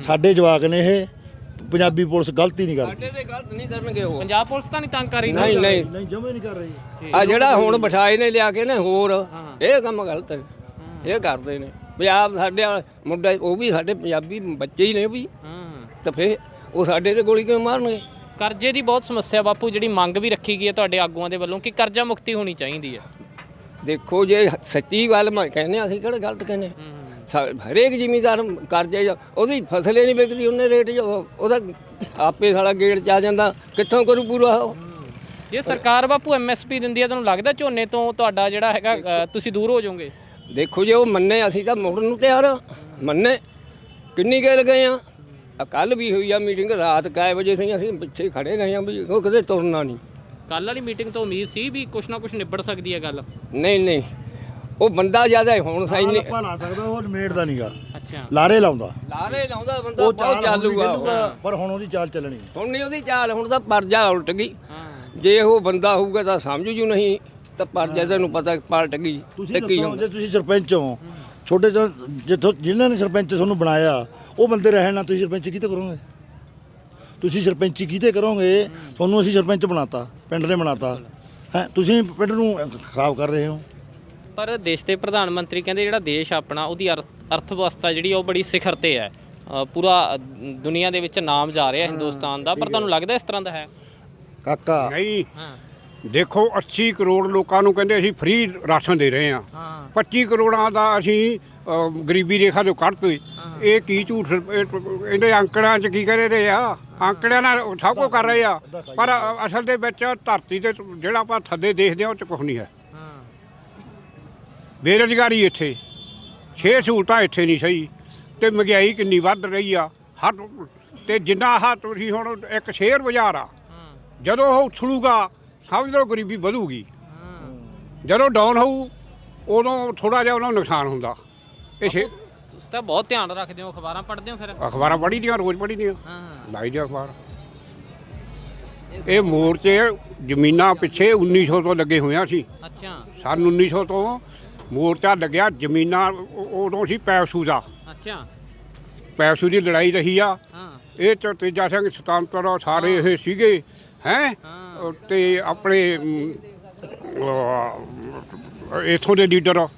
Speaker 4: ਸਾਡੇ ਜਵਾਕ ਨੇ ਇਹ। ਪੰਜਾਬੀ ਪੁਲਿਸ ਗਲਤੀ ਨਹੀਂ ਕਰਦੀ।
Speaker 3: ਸਾਡੇ ਤੇ ਗਲਤ ਨਹੀਂ ਕਰਨਗੇ ਉਹ।
Speaker 2: ਪੰਜਾਬ ਪੁਲਿਸ ਤਾਂ ਨਹੀਂ ਤੰਗ ਕਰ ਰਹੀ ਨਾ?
Speaker 3: ਨਹੀਂ ਨਹੀਂ।
Speaker 4: ਨਹੀਂ ਜਮੇ ਨਹੀਂ ਕਰ ਰਹੀ।
Speaker 3: ਆ ਜਿਹੜਾ ਹੁਣ ਬਿਠਾਏ ਨੇ ਲਿਆ ਕੇ ਨੇ ਹੋਰ ਇਹ ਕੰਮ ਗਲਤ ਹੈ। ਇਹ ਕਰਦੇ ਨੇ। ਪੰਜਾਬ ਸਾਡੇ ਵਾਲਾ ਮੁੰਡਾ ਉਹ ਵੀ ਸਾਡੇ ਪੰਜਾਬੀ ਬੱਚੇ ਹੀ ਨੇ ਉਹ ਵੀ।
Speaker 2: ਹਾਂ।
Speaker 3: ਤਾਂ ਫੇ ਉਹ ਸਾਡੇ ਤੇ ਗੋਲੀ ਕਿਉਂ ਮਾਰਨਗੇ?
Speaker 2: ਕਰਜ਼ੇ ਦੀ ਬਹੁਤ ਸਮੱਸਿਆ ਬਾਪੂ ਜਿਹੜੀ ਮੰਗ ਵੀ ਰੱਖੀ ਗਈ ਹੈ ਤੁਹਾਡੇ ਆਗੂਆਂ ਦੇ ਵੱਲੋਂ ਕਿ ਕਰਜ਼ਾ ਮੁਕਤੀ ਹੋਣੀ ਚਾਹੀਦੀ ਹੈ।
Speaker 3: ਦੇਖੋ ਜੇ ਸੱਚੀ ਗੱਲ ਮੈਂ ਕਹਿੰਦੇ ਹਾਂ, ਅਸੀਂ ਕਿਹੜਾ ਗਲਤ ਕਹਿੰਦੇ ਸਾ- ਹਰੇਕ ਜ਼ਿਮੀਦਾਰ ਕਰਜੇ ਜਾ- ਉਹਦੀ ਫਸਲ ਹੀ ਨਹੀਂ ਵਿਕਦੀ ਉਹਨੇ ਰੇਟ ਜੋ ਉਹਦਾ ਆਪੇ ਸਾਲਾ ਗੇੜ ਚ ਆ ਜਾਂਦਾ ਕਿੱਥੋਂ ਕਰੂ ਪੂਰਾ ਉਹ?
Speaker 2: ਜੇ ਸਰਕਾਰ ਬਾਪੂ ਐਮਐਸਪੀ ਦਿੰਦੀ ਹੈ ਤੁਹਾਨੂੰ ਲੱਗਦਾ ਝੋਨੇ ਤੋਂ ਤੁਹਾਡਾ ਜਿਹੜਾ ਹੈਗਾ ਅ, ਤੁਸੀਂ ਦੂਰ ਹੋ ਜਾਓਗੇ?
Speaker 3: ਦੇਖੋ ਜੇ ਉਹ ਮੰਨੇ ਅਸੀਂ ਤਾਂ ਮੋੜਨ ਨੂੰ ਤਿਆਰ ਹਾਂ। ਮੰਨੇ ਕਿੰਨੀ ਗੇਲ ਗਏ ਆ? ਕੱਲ ਵੀ ਹੋਈ ਆ ਮੀਟਿੰਗ ਰਾਤ ਕਾਏ ਵਜੇ ਸੀ ਅਸੀਂ ਪਿੱਛੇ ਖੜੇ ਰਹੇ ਆ ਵੀ ਉਹ ਕਦੇ ਤੁਰਨਾ ਨਹੀਂ।
Speaker 2: ਕੱਲ ਵਾਲੀ ਮੀਟਿੰਗ ਤੋਂ ਉਮੀਦ ਸੀ ਵੀ ਕੁਛ ਨਾ ਕੁਛ ਨਿਬੜ ਸਕਦੀ ਹੈ ਗੱਲ?
Speaker 3: ਨਹੀਂ ਨਹੀਂ। ਉਹ ਬੰਦਾ ਜ਼ਿਆਦਾ ਹੁਣ ਸਾਈ ਨਹੀਂ
Speaker 4: ਆਪਾਂ ਲਾ ਸਕਦਾ ਉਹ ਨਿਮੇੜਦਾ ਨਹੀਂਗਾ
Speaker 2: ਅੱਛਾ।
Speaker 4: ਲਾਰੇ ਲਾਉਂਦਾ।
Speaker 3: ਲਾਰੇ ਲਾਉਂਦਾ ਬੰਦਾ
Speaker 4: ਉਹ
Speaker 3: ਬਹੁਤ ਚਾਲੂਗਾ ਉਹ।
Speaker 4: ਪਰ ਹੁਣ ਉਹਦੀ ਚਾਲ ਚੱਲਣੀ
Speaker 3: ਹੁਣ ਨਹੀਂ ਉਹਦੀ ਚਾਲ ਹੁਣ ਤਾਂ ਪਰਜਾ ਉਲਟ ਗਈ।
Speaker 2: ਹਾਂ।
Speaker 3: ਜੇ ਉਹ ਬੰਦਾ ਹੋਊਗਾ ਤਾਂ ਸਮਝ ਜੂ ਨਹੀਂ ਤਾਂ ਪਰਜਾ ਤੈਨੂੰ ਪਤਾ ਪਲਟ ਗਈ
Speaker 4: ਤੁਸੀਂ
Speaker 3: ਤੇ ਕੀ
Speaker 4: ਦੱਸੋ ਜੇ ਤੁਸੀਂ ਸਰਪੰਚ ਹੋ ਛੋਟੇ ਜਿਹੇ ਜਿੱਥੋਂ ਜਿਨ੍ਹਾਂ ਨੇ ਸਰਪੰਚ ਤੁਹਾਨੂੰ ਬਣਾਇਆ ਉਹ ਬੰਦੇ ਰਹਿਣ ਨਾ ਤੁਸੀਂ ਸਰਪੰਚ ਕਿਤੇ ਕਰੋਗੇ? ਤੁਸੀਂ ਸਰਪੰਚੀ ਕਿਤੇ ਕਰੋਗੇ? ਤੁਹਾਨੂੰ ਅਸੀਂ ਸਰਪੰਚ ਬਣਾਤਾ ਪਿੰਡ ਨੇ ਬਣਾਤਾ। ਹੈ ਤੁਸੀਂ ਪਿੰਡ ਨੂੰ ਖਰਾਬ ਕਰ ਰਹੇ ਹੋ।
Speaker 2: ਪਰ ਦੇਸ਼ ਦੇ ਪ੍ਰਧਾਨ ਮੰਤਰੀ ਕਹਿੰਦੇ ਜਿਹੜਾ ਦੇਸ਼ ਆਪਣਾ ਉਹਦੀ ਅਰਥ- ਵਿਵਸਥਾ ਜਿਹੜੀ ਉਹ ਬੜੀ ਸਿਖਰ ਤੇ ਹੈ। ਪੂਰਾ ਦੁਨੀਆ ਦੇ ਵਿੱਚ ਨਾਮ ਜਾ ਰਿਹਾ ਹਿੰਦੁਸਤਾਨ ਦਾ ਪਰ ਤੁਹਾਨੂੰ ਲੱਗਦਾ ਇਸ ਤਰ੍ਹਾਂ ਦਾ ਹੈ?
Speaker 4: ਕਾਕਾ।
Speaker 1: ਨਹੀਂ।
Speaker 2: ਹਾਂ।
Speaker 1: ਦੇਖੋ 80 ਕਰੋੜ ਲੋਕਾਂ ਨੂੰ ਕਹਿੰਦੇ ਅਸੀਂ ਫ੍ਰੀ ਰਾਸ਼ਨ ਦੇ ਰਹੇ ਹਾਂ।
Speaker 2: ਹਾਂ।
Speaker 1: 25 ਕਰੋੜਾਂ ਦਾ ਅਸੀਂ ਗਰੀਬੀ ਰੇਖਾ ਤੋਂ ਕੱਢਤੇ ਇਹ ਕੀ ਝੂਠ ਇਹ- ਇਹਦੇ ਅੰਕੜਿਆਂ 'ਚ ਕੀ ਕਰੇ ਰਹੇ ਆ? ਅੰਕੜਿਆਂ ਨਾਲ ਸਭ ਕੁਝ ਕਰ ਰਹੇ ਆ। ਪਰ ਅਸਲ ਦੇ ਵਿੱਚ ਧਰਤੀ ਤੇ ਜਿਹੜਾ ਆਪਾਂ ਥੱਲੇ ਦੇਖਦੇ ਆ ਉਹ 'ਚ ਕੁਝ ਨਹੀਂ ਹੈ।
Speaker 2: ਹਾਂ।
Speaker 1: ਬੇਰੁਜ਼ਗਾਰੀ ਇੱਥੇ। ਛੇ ਸਹੂਲਤਾਂ ਇੱਥੇ ਨਹੀਂ ਸਹੀ। ਤੇ ਮਹਿੰਗਾਈ ਕਿੰਨੀ ਵੱਧ ਰਹੀ ਆ। ਹਰ ਤੇ ਜਿੰਨਾ ਆਹ ਤੁਸੀਂ ਹੁਣ ਇੱਕ ਸ਼ੇਅਰ ਬਾਜ਼ਾਰ ਆ
Speaker 2: ਹਾਂ।
Speaker 1: ਜਦੋਂ ਉਹ ਉਛਲੂਗਾ ਸਮਝ ਲਓ ਗਰੀਬੀ ਵਧੂਗੀ। ਜਦੋਂ ਡਾਊਨ ਹੋਊ ਉਦੋਂ ਥੋੜਾ ਜਿਹਾ ਉਹਨਾਂ ਨੂੰ ਨੁਕਸਾਨ ਹੁੰਦਾ। ਇਹ
Speaker 2: ਤਾਂ ਬਹੁਤ ਧਿਆਨ ਰੱਖਦੇ ਹੋ ਅਖਬਾਰਾਂ ਪੜ੍ਹਦੇ ਹੋ ਫਿਰ?
Speaker 1: ਅਖਬਾਰਾਂ ਪੜ੍ਹੀ ਦੀਆਂ ਰੋਜ਼ ਪੜ੍ਹੀ ਦੀਆਂ।
Speaker 2: ਹਾਂ
Speaker 1: ਲਾਈ ਦੀਆਂ ਅਖਬਾਰ। ਇਹ ਮੋਰਚੇ ਜ਼ਮੀਨਾਂ ਪਿੱਛੇ 1900 ਤੋਂ ਲੱਗੇ ਹੋਇਆ ਸੀ
Speaker 2: ਅੱਛਾ।
Speaker 1: ਸਨ 1900 ਤੋਂ ਮੋਰਚਾ ਲੱਗਿਆ ਜ਼ਮੀਨਾਂ ਉ- ਉਦੋਂ ਸੀ ਪੈਸੂ ਦਾ।
Speaker 2: ਅੱਛਾ।
Speaker 1: ਪੈਸੂ ਦੀ ਲੜਾਈ ਰਹੀ ਆ।
Speaker 2: ਹਾਂ।
Speaker 1: ਇਹ ਚ ਤੇਜਾ ਸਿੰਘ ਸੁਤੰਤਰ ਸਾਰੇ ਇਹ ਸੀਗੇ ਹੈ?
Speaker 2: ਹਾਂ।
Speaker 1: ਤੇ ਆਪਣੇ ਅਮ, ਅਹ, ਇੱਥੋਂ ਦੇ ਲੀਡਰ
Speaker 2: ਹਾਂ।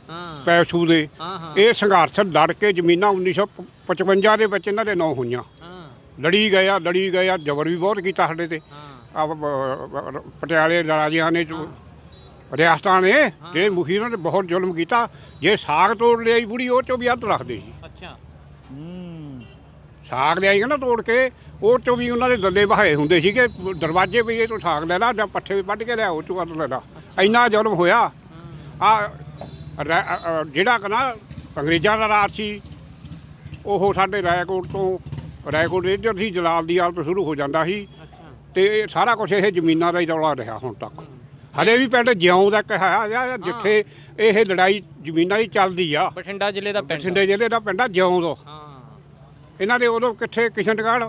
Speaker 1: ਪੈਸੂ ਦੇ। ਇਹ ਸੰਘਰਸ਼ ਲੜ ਕੇ ਜ਼ਮੀਨਾਂ 1955 ਦੇ ਵਿੱਚ ਇਹਨਾਂ ਦੇ ਨਾਂ ਹੋਈਆਂ। ਲੜੀ ਗਏ ਆ ਲੜੀ ਗਏ ਆ ਜ਼ਬਰ ਵੀ ਬਹੁਤ ਕੀਤਾ ਸਾਡੇ ਤੇ। ਆ ਪਟਿਆਲੇ ਰਾਜਿਆਂ ਨੇ ਰਿਆਸਤਾਂ ਨੇ ਜਿਹੜੇ ਮੁਖੀ ਉਹਨਾਂ ਨੇ ਬਹੁਤ ਜ਼ੁਲਮ ਕੀਤਾ। ਜੇ ਸਾਗ ਤੋੜ ਲਿਆਈ ਬੁੜੀ ਉਹ ਚੋਂ ਵੀ ਅੱਧ ਰੱਖਦੇ ਸੀ।
Speaker 2: ਅੱਛਾ।
Speaker 4: ਹੂੰ।
Speaker 1: ਸਾਗ ਲਿਆਈ ਨਾ ਤੋੜ ਕੇ ਉਹ ਚੋਂ ਵੀ ਉਹਨਾਂ ਦੇ ਦੱਲੇ ਬਹਾਏ ਹੁੰਦੇ ਸੀਗੇ। ਦਰਵਾਜ਼ੇ ਵੀ ਇਹ ਤੋਂ ਸਾਗ ਲੈ ਲਾ ਜਾਂ ਪੱਠੇ ਵੀ ਵੱਢ ਕੇ ਲਿਆ ਉਹ ਚੋਂ ਅੱਧ ਲੈ ਲਾ। ਇੰਨਾ ਜ਼ੁਲਮ ਹੋਇਆ। ਆ ਜਿਹੜਾ ਕਨਾ ਅੰਗਰੇਜ਼ਾਂ ਦਾ ਰਾਜ ਸੀ ਉਹ ਸਾਡੇ ਰਾਏਕੋਟ ਤੋਂ ਰਾਏਕੋਟ ਇੱਧਰ ਸੀ ਜਲਾਲ ਦੀ ਹਾਲਤ ਸ਼ੁਰੂ ਹੋ ਜਾਂਦਾ ਸੀ ਤੇ ਇਹ ਸਾਰਾ ਕੁਝ ਇਹ ਜ਼ਮੀਨਾਂ ਦਾ ਹੀ ਰੌਲਾ ਰਿਹਾ ਹੁਣ ਤੱਕ। ਹਲੇ ਵੀ ਪਿੰਡ ਜਿਉਂ ਦਾ ਕਿਹਾ ਆ ਜਿੱਥੇ ਇਹ ਲੜਾਈ ਜ਼ਮੀਨਾਂ ਦੀ ਚੱਲਦੀ ਆ।
Speaker 2: ਬਠਿੰਡਾ ਜ਼ਿਲ੍ਹੇ ਦਾ ਪਿੰਡ
Speaker 1: ਬਠਿੰਡੇ ਜ਼ਿਲ੍ਹੇ ਦਾ ਪਿੰਡ ਆ ਜਿਉਂ ਤੋਂ
Speaker 2: ਹਾਂ।
Speaker 1: ਇਹਨਾਂ ਦੇ ਉਦੋਂ ਕਿੱਥੇ ਕਿਸ਼ਨਗੜ੍ਹ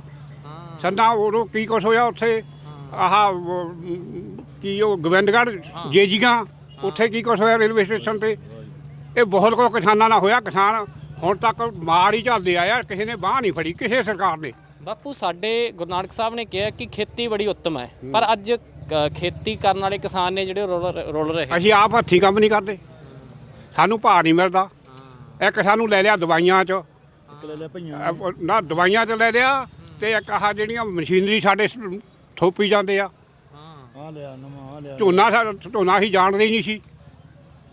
Speaker 2: ਹਾਂ।
Speaker 1: ਸੰਨਾ ਉਦੋਂ ਕੀ ਕੁਛ ਹੋਇਆ ਉੱਥੇ? ਆਹ ਕੀ ਉਹ ਗੋਬਿੰਦਗੜ੍ਹ ਜੇਜੀਆਂ ਉੱਥੇ ਕੀ ਕੁਛ ਹੋਇਆ ਰੇਲਵੇ ਸਟੇਸ਼ਨ ਤੇ? ਇਹ ਬਹੁਤ ਕੁਝ ਕਿਸਾਨਾਂ ਨਾਲ ਹੋਇਆ ਕਿਸਾਨ ਹੁਣ ਤੱਕ ਮਾਰ ਹੀ ਚੱਲਦੇ ਆਇਆ ਕਿਸੇ ਨੇ ਬਾਹ ਨਹੀਂ ਫੜੀ ਕਿਸੇ ਸਰਕਾਰ ਨੇ।
Speaker 2: ਬਾਪੂ ਸਾਡੇ ਗੁਰੂ ਨਾਨਕ ਸਾਹਿਬ ਨੇ ਕਿਹਾ ਕਿ ਖੇਤੀ ਬੜੀ ਉੱਤਮ ਹੈ ਪਰ ਅੱਜ ਅ, ਖੇਤੀ ਕਰਨ ਵਾਲੇ ਕਿਸਾਨ ਨੇ ਜਿਹੜੇ ਰੋਲ ਰੋਲ ਰਹੇ।
Speaker 1: ਅਸੀਂ ਆਪ ਹੱਥੀਂ ਕੰਮ ਨਹੀਂ ਕਰਦੇ। ਸਾਨੂੰ ਭਾਅ ਨਹੀਂ ਮਿਲਦਾ। ਇੱਕ ਸਾਨੂੰ ਲੈ ਲਿਆ ਦਵਾਈਆਂ 'ਚ।
Speaker 4: ਇੱਕ ਲੈ ਲਿਆ ਭਈਆਂ
Speaker 1: ਅਹ ਨਾ ਦਵਾਈਆਂ 'ਚ ਲੈ ਲਿਆ ਤੇ ਇੱਕ ਆਹ ਜਿਹੜੀਆਂ ਮਸ਼ੀਨਰੀ ਸਾਡੇ ਸ- ਥੋਪੀ ਜਾਂਦੇ ਆ।
Speaker 4: ਆ ਲਿਆ ਨਵਾਂ ਆ ਲਿਆ।
Speaker 1: ਝੋਨਾ ਸਾ- ਝੋਨਾ ਹੀ ਜਾਣਦੇ ਹੀ ਨਹੀਂ ਸੀ।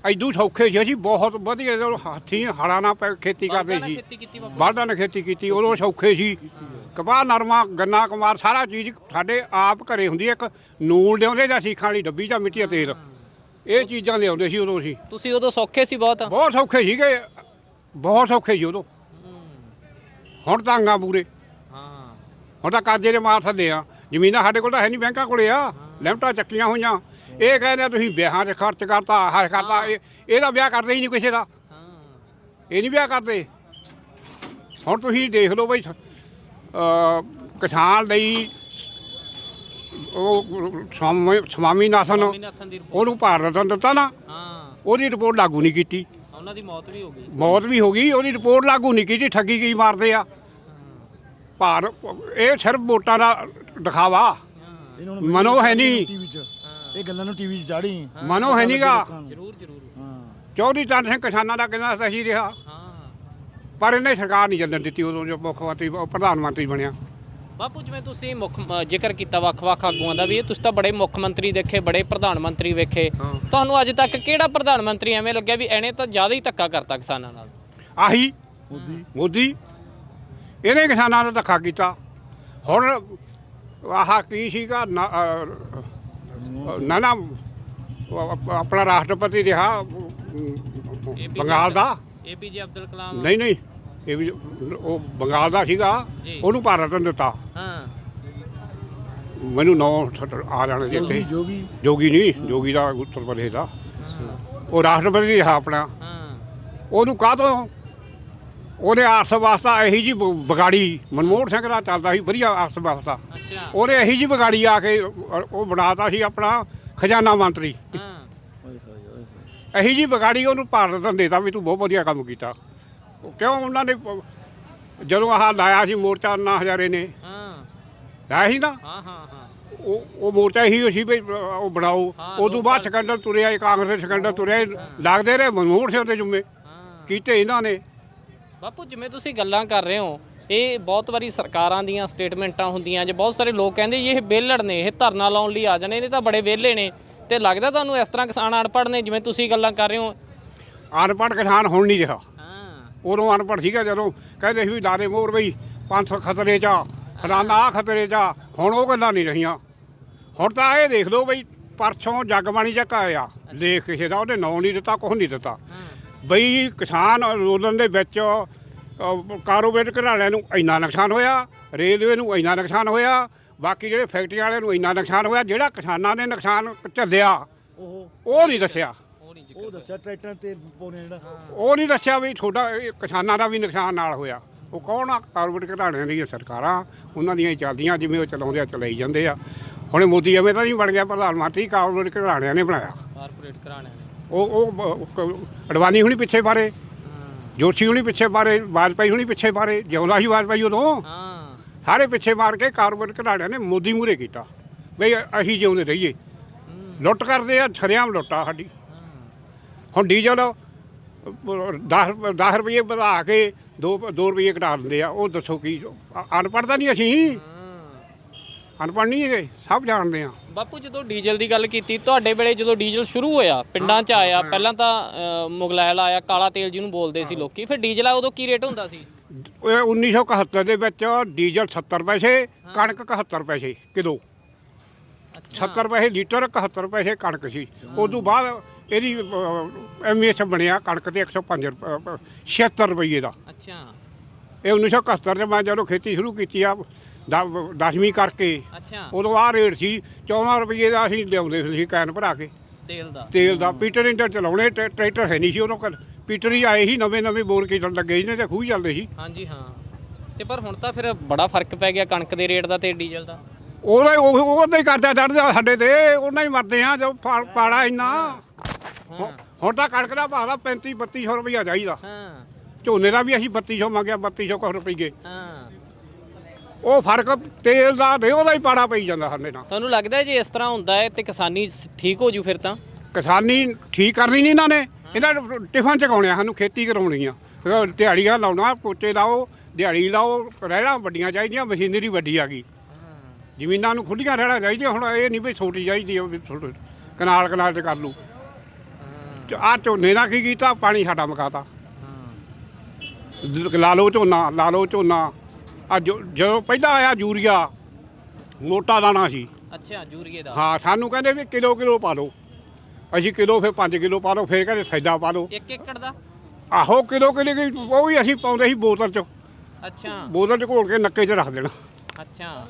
Speaker 1: ਐਦੂ ਸੌਖੇ ਸੀ ਅਸੀਂ ਬਹੁਤ ਵਧੀਆ ਜਦੋਂ ਹੱਥੀਂ ਹਲਾਂ ਨਾਲ ਪੈ- ਖੇਤੀ ਕਰਦੇ ਸੀ।
Speaker 2: ਖੇਤੀ ਕੀਤੀ ਬਾਪੂ
Speaker 1: ਬਲਦਾਂ ਨੇ ਖੇਤੀ ਕੀਤੀ ਉਦੋਂ ਸੌਖੇ ਸੀ। ਕਪਾਹ ਨਰਮਾ ਗੰਨਾ ਕੁਮਾਰ ਸਾਰਾ ਚੀਜ਼ ਸਾਡੇ ਆਪ ਘਰੇ ਹੁੰਦੀ ਇੱਕ ਨੂਨ ਲਿਆਉਂਦੇ ਜਾਂ ਸੀਖਾਂ ਵਾਲੀ ਡੱਬੀ ਜਾਂ ਮਿੱਟੀ ਦਾ ਤੇਲ। ਇਹ ਚੀਜ਼ਾਂ ਲਿਆਉਂਦੇ ਸੀ ਉਦੋਂ ਅਸੀਂ।
Speaker 2: ਤੁਸੀਂ ਉਦੋਂ ਸੌਖੇ ਸੀ ਬਹੁਤ?
Speaker 1: ਬਹੁਤ ਸੌਖੇ ਸੀਗੇ ਬਹੁਤ ਸੌਖੇ ਸੀ ਉਦੋਂ। ਹੁਣ ਤਾਂ ਅੰਗਾ ਪੂਰੇ।
Speaker 2: ਹਾਂ।
Speaker 1: ਹੁਣ ਤਾਂ ਕਰਜ਼ੇ ਦੇ ਮਾਰ ਥੱਲੇ ਆ। ਜ਼ਮੀਨਾਂ ਸਾਡੇ ਕੋਲ ਤਾਂ ਹੈ ਨਹੀਂ ਬੈਂਕਾਂ ਕੋਲੇ ਆ। ਲਿਮਟਾਂ ਚੱਕੀਆਂ ਹੋਈਆਂ। ਇਹ ਕਹਿੰਦੇ ਤੁਸੀਂ ਵਿਆਹਾਂ 'ਚ ਖਰਚ ਕਰਤਾ ਆਹ ਕਰਤਾ ਇਹ ਇਹਦਾ ਵਿਆਹ ਕਰਦੇ ਹੀ ਨਹੀਂ ਕਿਸੇ ਦਾ। ਇਹ ਨਹੀਂ ਵਿਆਹ ਕਰਦੇ। ਹੁਣ ਤੁਸੀਂ ਦੇਖ ਲਓ ਬਈ ਅ, ਕਿਸਾਨ ਲਈ ਉਹ ਸਵਾਮੀ ਸਵਾਮੀਨਾਥਨ
Speaker 2: ਸਵਾਮੀਨਾਥਨ ਦੀ ਰਿਪੋਰਟ
Speaker 1: ਉਹਨੂੰ ਭਾਰਤ ਰਤਨ ਦਿੱਤਾ ਨਾ।
Speaker 2: ਹਾਂ।
Speaker 1: ਉਹਦੀ ਰਿਪੋਰਟ ਲਾਗੂ ਨਹੀਂ ਕੀਤੀ।
Speaker 2: ਉਹਨਾਂ ਦੀ ਮੌਤ ਵੀ ਹੋ ਗਈ।
Speaker 1: ਮੌਤ ਵੀ ਹੋ ਗਈ ਉਹਦੀ ਰਿਪੋਰਟ ਲਾਗੂ ਨਹੀਂ ਕੀਤੀ ਠੱਗੀ ਕੀ ਮਾਰਦੇ ਆ। ਭਾਰ ਇਹ ਸਿਰਫ ਵੋਟਾਂ ਦਾ ਦਿਖਾਵਾ।
Speaker 4: ਇਹਨਾਂ
Speaker 1: ਮਨੋ ਹੈ ਨਹੀਂ।
Speaker 4: ਟੀਵੀ 'ਚ। ਇਹ ਗੱਲਾਂ ਨੂੰ ਟੀਵੀ 'ਚ ਚਾੜੀ
Speaker 1: ਮਨੋ ਹੈ ਨਹੀਂਗਾ
Speaker 2: ਜ਼ਰੂਰ ਜ਼ਰੂਰ।
Speaker 4: ਹਾਂ।
Speaker 1: ਚੌਧਰੀ ਚੰਦ ਸਿੰਘ ਕਿਸਾਨਾਂ ਦਾ ਕਿੰਨਾ ਸਹੀ ਰਿਹਾ।
Speaker 2: ਹਾਂ।
Speaker 1: ਪਰ ਇਹਨੇ ਸਰਕਾਰ ਨਹੀਂ ਚੱਲਣ ਦਿੱਤੀ ਉਦੋਂ ਜੋ ਮੁੱਖ ਮੰਤਰੀ ਉਹ ਪ੍ਰਧਾਨ ਮੰਤਰੀ ਬਣਿਆ।
Speaker 2: ਬਾਪੂ ਜਿਵੇਂ ਤੁਸੀਂ ਮੁੱਖ ਅ, ਜ਼ਿਕਰ ਕੀਤਾ ਵੱਖ-ਵੱਖ ਆਗੂਆਂ ਦਾ ਵੀ ਇਹ ਤੁਸੀਂ ਤਾਂ ਬੜੇ ਮੁੱਖ ਮੰਤਰੀ ਦੇਖੇ ਬੜੇ ਪ੍ਰਧਾਨ ਮੰਤਰੀ ਵੇਖੇ। ਤੁਹਾਨੂੰ ਅੱਜ ਤੱਕ ਕਿਹੜਾ ਪ੍ਰਧਾਨ ਮੰਤਰੀ ਐਵੇਂ ਲੱਗਿਆ ਵੀ ਇਹਨੇ ਤਾਂ ਜ਼ਿਆਦਾ ਹੀ ਧੱਕਾ ਕਰਤਾ ਕਿਸਾਨਾਂ ਨਾਲ?
Speaker 1: ਆਹੀ।
Speaker 4: ਮੋਦੀ।
Speaker 1: ਮੋਦੀ। ਇਹਨੇ ਕਿਸਾਨਾਂ ਦਾ ਧੱਕਾ ਕੀਤਾ। ਹੁਣ ਆਹ ਕੀ ਸੀਗਾ? ਨਾ ਅਹ, ਨਾ ਨਾ ਉਹ ਆਪ- ਆਪਣਾ ਰਾਸ਼ਟਰਪਤੀ ਰਿਹਾ ਬੰਗਾਲ ਦਾ।
Speaker 2: ਏਪੀਜੇ ਅਬਦੁਲ ਕਲਾਮ।
Speaker 1: ਨਹੀਂ ਨਹੀਂ ਇਹ ਵੀ ਉਹ ਬੰਗਾਲ ਦਾ ਸੀਗਾ।
Speaker 2: ਜੀ।
Speaker 1: ਉਹਨੂੰ ਭਾਰਤ ਨੇ ਦਿੱਤਾ।
Speaker 2: ਹਾਂ।
Speaker 1: ਮੈਨੂੰ ਨੌ ਆ ਜਾਣੇ
Speaker 4: ਜੋਗੀ
Speaker 1: ਦਿੱਤੇ
Speaker 4: ਜੋਗੀ?
Speaker 1: ਜੋਗੀ ਨਹੀਂ ਜੋਗੀ ਦਾ ਉੱਤਰ ਪ੍ਰਦੇਸ਼ ਦਾ। ਉਹ ਰਾਸ਼ਟਰਪਤੀ ਰਿਹਾ ਆਪਣਾ।
Speaker 2: ਹਾਂ।
Speaker 1: ਉਹਨੂੰ ਕਾਹਤੋਂ ਉਹਨੇ ਆਰਥ ਵਾਸਤਾ ਇਹੀ ਜੀ ਵਿਗਾੜੀ। ਮਨਮੋਹਨ ਸਿੰਘ ਦਾ ਚੱਲਦਾ ਸੀ ਵਧੀਆ ਆਰਥ ਵਾਸਤਾ।
Speaker 2: ਅੱਛਾ।
Speaker 1: ਉਹਨੇ ਇਹੀ ਜੀ ਵਿਗਾੜੀ ਆ ਕੇ ਉਹ ਬਣਾਤਾ ਸੀ ਆਪਣਾ ਖਜ਼ਾਨਾ ਮੰਤਰੀ।
Speaker 2: ਹਾਂ।
Speaker 4: ਓਏ ਹੋਏ ਓਏ ਹੋਏ।
Speaker 1: ਇਹੀ ਜੀ ਵਿਗਾੜੀ ਉਹਨੂੰ ਭਾਰਤ ਰਤਨ ਦੇਤਾ ਵੀ ਤੂੰ ਬਹੁਤ ਵਧੀਆ ਕੰਮ ਕੀਤਾ। ਕਿਉਂ ਉਹਨਾਂ ਨੇ ਜਦੋਂ ਆਹ ਲਾਇਆ ਸੀ ਮੋਰਚਾ ਅੰਨਾ ਹਜ਼ਾਰੇ ਨੇ।
Speaker 2: ਹਾਂ।
Speaker 1: ਲਾਇਆ ਸੀ ਨਾ?
Speaker 2: ਹਾਂ ਹਾਂ ਹਾਂ।
Speaker 1: ਉਹ ਉਹ ਮੋਰਚਾ ਇਹੀ ਸੀ ਵੀ ਉਹ ਬਣਾਓ।
Speaker 2: ਹਾਂ,
Speaker 1: ਉਦੋਂ ਬਾਅਦ ਸਕੰਦਰ ਤੁਰਿਆ ਕਾਂਗਰਸ ਦੇ ਸਕੰਦਰ ਤੁਰਿਆ ਲੱਗਦੇ ਰਹੇ ਮਨਮੋਹਨ ਸਿੰਘ ਦੇ ਜੁਮੇ।
Speaker 2: ਹਾਂ।
Speaker 1: ਕੀਤੇ ਇਹਨਾਂ ਨੇ।
Speaker 2: ਬਾਪੂ ਜਿਵੇਂ ਤੁਸੀਂ ਗੱਲਾਂ ਕਰ ਰਹੇ ਹੋ ਇਹ ਬਹੁਤ ਵਾਰੀ ਸਰਕਾਰਾਂ ਦੀਆਂ ਸਟੇਟਮੈਂਟਾਂ ਹੁੰਦੀਆਂ ਜੇ ਬਹੁਤ ਸਾਰੇ ਲੋਕ ਕਹਿੰਦੇ ਇਹ ਵਿਹਲੜ ਨੇ ਇਹ ਧਰਨਾ ਲਾਉਣ ਲਈ ਆ ਜਾਣੇ ਨੇ ਤਾਂ ਬੜੇ ਵਿਹਲੇ ਨੇ। ਤੇ ਲੱਗਦਾ ਤੁਹਾਨੂੰ ਇਸ ਤਰ੍ਹਾਂ ਕਿਸਾਨ ਅਨਪੜ੍ਹ ਨੇ ਜਿਵੇਂ ਤੁਸੀਂ ਗੱਲਾਂ ਕਰ ਰਹੇ ਹੋ?
Speaker 1: ਅਨਪੜ੍ਹ ਕਿਸਾਨ ਹੁਣ ਨਹੀਂ ਰਿਹਾ।
Speaker 2: ਹਾਂ।
Speaker 1: ਉਦੋਂ ਅਨਪੜ੍ਹ ਸੀਗਾ ਜਦੋਂ ਕਹਿੰਦੇ ਸੀ ਵੀ ਲਾਰੇ ਮੋਰ ਬਈ 500 ਖਤਰੇ 'ਚ ਆ ਫਲਾਨਾ ਆ ਖਤਰੇ 'ਚ ਆ ਹੁਣ ਉਹ ਗੱਲਾਂ ਨਹੀਂ ਰਹੀਆਂ। ਹੁਣ ਤਾਂ ਇਹ ਦੇਖ ਲਓ ਬਈ ਪਰਸੋਂ ਜਗਬਾਣੀ ਚੱਕ ਆਇਆ ਲੇਖ ਕਿਸੇ ਦਾ ਉਹਨੇ ਨਾਂ ਨਹੀਂ ਦਿੱਤਾ ਕੁਛ ਨਹੀਂ ਦਿੱਤਾ। ਬਈ ਕਿਸਾਨ ਅੰਦੋਲਨ ਦੇ ਵਿੱਚ ਕਾਰੋਬਾਰ ਘਰਾਣਿਆਂ ਨੂੰ ਇੰਨਾ ਨੁਕਸਾਨ ਹੋਇਆ ਰੇਲਵੇ ਨੂੰ ਇੰਨਾ ਨੁਕਸਾਨ ਹੋਇਆ ਬਾਕੀ ਜਿਹੜੇ ਫੈਕਟਰੀਆਂ ਵਾਲਿਆਂ ਨੂੰ ਇੰਨਾ ਨੁਕਸਾਨ ਹੋਇਆ ਜਿਹੜਾ ਕਿਸਾਨਾਂ ਨੇ ਨੁਕਸਾਨ ਝੱਲਿਆ
Speaker 4: ਉਹ
Speaker 1: ਉਹ ਨਹੀਂ ਦੱਸਿਆ।
Speaker 2: ਉਹ ਨਹੀਂ
Speaker 4: ਉਹ ਦੱਸਿਆ ਟਰੈਕਟਰ ਤੇ ਪਾਉਣੇ ਜਿਹੜਾ।
Speaker 1: ਉਹ ਨਹੀਂ ਦੱਸਿਆ ਵੀ ਤੁਹਾਡਾ ਇਹ ਕਿਸਾਨਾਂ ਦਾ ਵੀ ਨੁਕਸਾਨ ਨਾਲ ਹੋਇਆ। ਉਹ ਕੌਣ ਆ? ਕਾਰਪੋਰੇਟ ਘਟਾਣਿਆਂ ਦੀਆਂ ਸਰਕਾਰਾਂ ਉਹਨਾਂ ਦੀਆਂ ਹੀ ਚੱਲਦੀਆਂ ਜਿਵੇਂ ਉਹ ਚਲਾਉਂਦੇ ਆ ਚਲਾਈ ਜਾਂਦੇ ਆ। ਹੁਣ ਮੋਦੀ ਐਵੇਂ ਤਾਂ ਨਹੀਂ ਬਣ ਗਿਆ ਪ੍ਰਧਾਨ ਮੰਤਰੀ ਕਾਰਪੋਰੇਟ ਘਟਾਣਿਆਂ ਨੇ ਬਣਾਇਆ।
Speaker 2: ਕਾਰਪੋਰੇਟ ਘਰਾਣਿਆਂ ਨੇ।
Speaker 1: ਉਹ ਉਹ ਕ- ਅਡਵਾਨੀ ਹੁਣੀ ਪਿੱਛੇ ਬਾਰੇ ਜੋਸ਼ੀ ਹੁਣੀ ਪਿੱਛੇ ਬਾਰੇ ਵਾਜਪਾਈ ਹੁਣੀ ਪਿੱਛੇ ਬਾਰੇ ਜਿਉਂਦਾ ਸੀ ਵਾਜਪਾਈ ਉਦੋਂ।
Speaker 2: ਹਾਂ।
Speaker 1: ਸਾਰੇ ਪਿੱਛੇ ਮਾਰ ਕੇ ਕਾਰਪੋਰੇਟ ਘਟਾਣਿਆਂ ਨੇ ਮੋਦੀ ਮੂਰੇ ਕੀਤਾ। ਬਈ ਅਸੀਂ ਜਿਉਂਦੇ ਰਹੀਏ। ਲੁੱਟ ਕਰਦੇ ਆ ਛਰਿਆਮ ਲੁੱਟਾ ਸਾਡੀ। ਹੁਣ ਡੀਜ਼ਲ 10 10 ਰੁਪਏ ਵਧਾ ਕੇ 2 2 ਰੁਪਏ ਘਟਾ ਦਿੰਦੇ ਆ। ਉਹ ਦੱਸੋ ਕੀ ਅਨਪੜ੍ਹ ਤਾਂ ਨਹੀਂ ਅਸੀਂ? ਅਨਪੜ੍ਹ ਨਹੀਂ ਹੈਗੇ ਸਭ ਜਾਣਦੇ ਆ।
Speaker 2: ਬਾਪੂ ਜਦੋਂ ਡੀਜ਼ਲ ਦੀ ਗੱਲ ਕੀਤੀ ਤੁਹਾਡੇ ਵੇਲੇ ਜਦੋਂ ਡੀਜ਼ਲ ਸ਼ੁਰੂ ਹੋਇਆ ਪਿੰਡਾਂ 'ਚ ਆਇਆ ਪਹਿਲਾਂ ਤਾਂ ਅ, ਮੁਗਲੈਲ ਆਇਆ ਕਾਲਾ ਤੇਲ ਜਿਹਨੂੰ ਬੋਲਦੇ ਸੀ ਲੋਕੀ ਫਿਰ ਡੀਜ਼ਲ ਆ ਉਦੋਂ ਕੀ ਰੇਟ ਹੁੰਦਾ ਸੀ?
Speaker 1: ਇਹ 1971 ਦੇ ਵਿੱਚ ਡੀਜ਼ਲ 70 ਪੈਸੇ ਕਣਕ 71 ਪੈਸੇ ਕਿਲੋ। 70 ਪੈਸੇ ਲੀਟਰ 71 ਪੈਸੇ ਕਣਕ ਸੀ। ਉਸ ਤੋਂ ਬਾਅਦ ਇਹਦੀ ਐਮਐਸ ਬਣਿਆ ਕਣਕ ਤੇ 105 ਰੁਪਏ 76 ਰੁਪਏ ਦਾ।
Speaker 2: ਅੱਛਾ।
Speaker 1: ਇਹ 1971 ਚ ਮੈਂ ਜਦੋਂ ਖੇਤੀ ਸ਼ੁਰੂ ਕੀਤੀ ਆ 10ਵੀਂ ਕਰਕੇ।
Speaker 2: ਅੱਛਾ।
Speaker 1: ਉਦੋਂ ਆਹ ਰੇਟ ਸੀ 14 ਰੁਪਏ ਦਾ ਅਸੀਂ ਲਿਆਉਂਦੇ ਸੀ ਕੈਨ ਭਰਾ ਕੇ।
Speaker 2: ਤੇਲ ਦਾ।
Speaker 1: ਤੇਲ ਦਾ। ਪੀਟਰ ਇੰਜਨ ਚਲਾਉਣੇ ਟਰੈ- ਟਰੈਕਟਰ ਹੈ ਨਹੀਂ ਸੀ ਉਦੋਂ ਕਦ। ਪੀਟਰ ਹੀ ਆਏ ਸੀ ਨਵੇਂ ਨਵੇਂ ਬੋਰ ਕੀਤਣ ਲੱਗੇ ਸੀ ਨੇ ਤੇ ਖੂਹ ਚੱਲਦੇ ਸੀ।
Speaker 2: ਹਾਂਜੀ ਹਾਂ। ਤੇ ਪਰ ਹੁਣ ਤਾਂ ਫਿਰ ਬੜਾ ਫ਼ਰਕ ਪੈ ਗਿਆ ਕਣਕ ਦੇ ਰੇਟ ਦਾ ਤੇ ਡੀਜ਼ਲ ਦਾ।
Speaker 1: ਉਹਦਾ ਹੀ- ਉਹ ਉਹਦਾ ਹੀ ਕਰਦਾ ਚੜਦਾ ਸਾਡੇ ਤੇ ਉਹਨਾਂ ਹੀ ਮਰਦੇ ਆ ਜੋ ਫਾ- ਪਾੜਾ ਇੰਨਾ। ਹੁਣ- ਹੁਣ ਤਾਂ ਕਣਕ ਦਾ ਭਾਅ ਦਾ 35 3200 ਰੁਪਇਆ ਚਾਹੀਦਾ।
Speaker 2: ਹਾਂ।
Speaker 1: ਝੋਨੇ ਦਾ ਵੀ ਅਸੀਂ 3200 ਮੰਗਿਆ 3200 ਕੁ ਰੁਪਈਏ।
Speaker 2: ਹਾਂ।
Speaker 1: ਉਹ ਫ਼ਰਕ ਤੇਲ ਦਾ ਨਹੀਂ ਉਹਦਾ ਹੀ ਪਾੜਾ ਪਈ ਜਾਂਦਾ ਸਾਡੇ ਨਾਲ।
Speaker 2: ਤੁਹਾਨੂੰ ਲੱਗਦਾ ਹੈ ਜੇ ਇਸ ਤਰ੍ਹਾਂ ਹੁੰਦਾ ਹੈ ਤੇ ਕਿਸਾਨੀ ਸ- ਠੀਕ ਹੋ ਜੂ ਫਿਰ ਤਾਂ?
Speaker 1: ਕਿਸਾਨੀ ਠੀਕ ਕਰਨੀ ਨਹੀਂ ਇਹਨਾਂ ਨੇ। ਇਹਨਾਂ ਨੇ ਟਿਫਨ ਚਕਾਉਣੇ ਆ ਸਾਨੂੰ ਖੇਤੀ ਕਰਾਉਣੀ ਆ। ਫਿਰ ਦਿਹਾੜੀਆਂ ਲਾਉਣਾ ਪੋਚੇ ਲਾਓ ਦਿਹਾੜੀ ਲਾਓ ਰਹਿਣਾ ਵੱਡੀਆਂ ਚਾਹੀਦੀਆਂ ਮਸ਼ੀਨਰੀ ਵੱਡੀ ਆ ਗਈ। ਜ਼ਮੀਨਾਂ ਨੂੰ ਖੁੱਲੀਆਂ ਰਹਿਣਾ ਚਾਹੀਦੀਆਂ ਹੁਣ ਇਹ ਨਹੀਂ ਵੀ ਛੋਟੀ ਚਾਹੀਦੀ ਆ ਵੀ ਛੋਟੀ- ਕਨਾਲ ਕਨਾਲ ਤੇ ਕਰ ਲੂ ਆ ਝੋਨੇ ਦਾ ਕੀ ਕੀਤਾ? ਪਾਣੀ ਸਾਡਾ ਮਕਾਤਾ। ਲਾ ਲਓ ਝੋਨਾ ਲਾ ਲਓ ਝੋਨਾ। ਆ ਜਦੋਂ ਪਹਿਲਾਂ ਆਇਆ ਯੂਰੀਆ ਮੋਟਾ ਦਾਣਾ ਸੀ।
Speaker 2: ਅੱਛਾ ਜੂਰੀਏ ਦਾ।
Speaker 1: ਹਾਂ ਸਾਨੂੰ ਕਹਿੰਦੇ ਵੀ ਕਿਲੋ ਕਿਲੋ ਪਾ ਲਓ ਅਸੀਂ ਕਿਲੋ ਫਿਰ 5 ਕਿਲੋ ਪਾ ਲਓ ਫਿਰ ਕਹਿੰਦੇ ਸੈਦਾ ਪਾ ਲਓ
Speaker 2: 1 ਏਕੜ ਦਾ?
Speaker 1: ਆਹੋ ਕਿਲੋ ਕਿਲੋ ਕੀ ਉਹ ਵੀ ਅਸੀਂ ਪਾਉਂਦੇ ਸੀ ਬੋਤਲ 'ਚ।
Speaker 2: ਅੱਛਾ।
Speaker 1: ਬੋਤਲ 'ਚ ਘੋਲ ਕੇ ਨੱਕੇ 'ਚ ਰੱਖ ਦੇਣਾ।
Speaker 2: ਅੱਛਾ।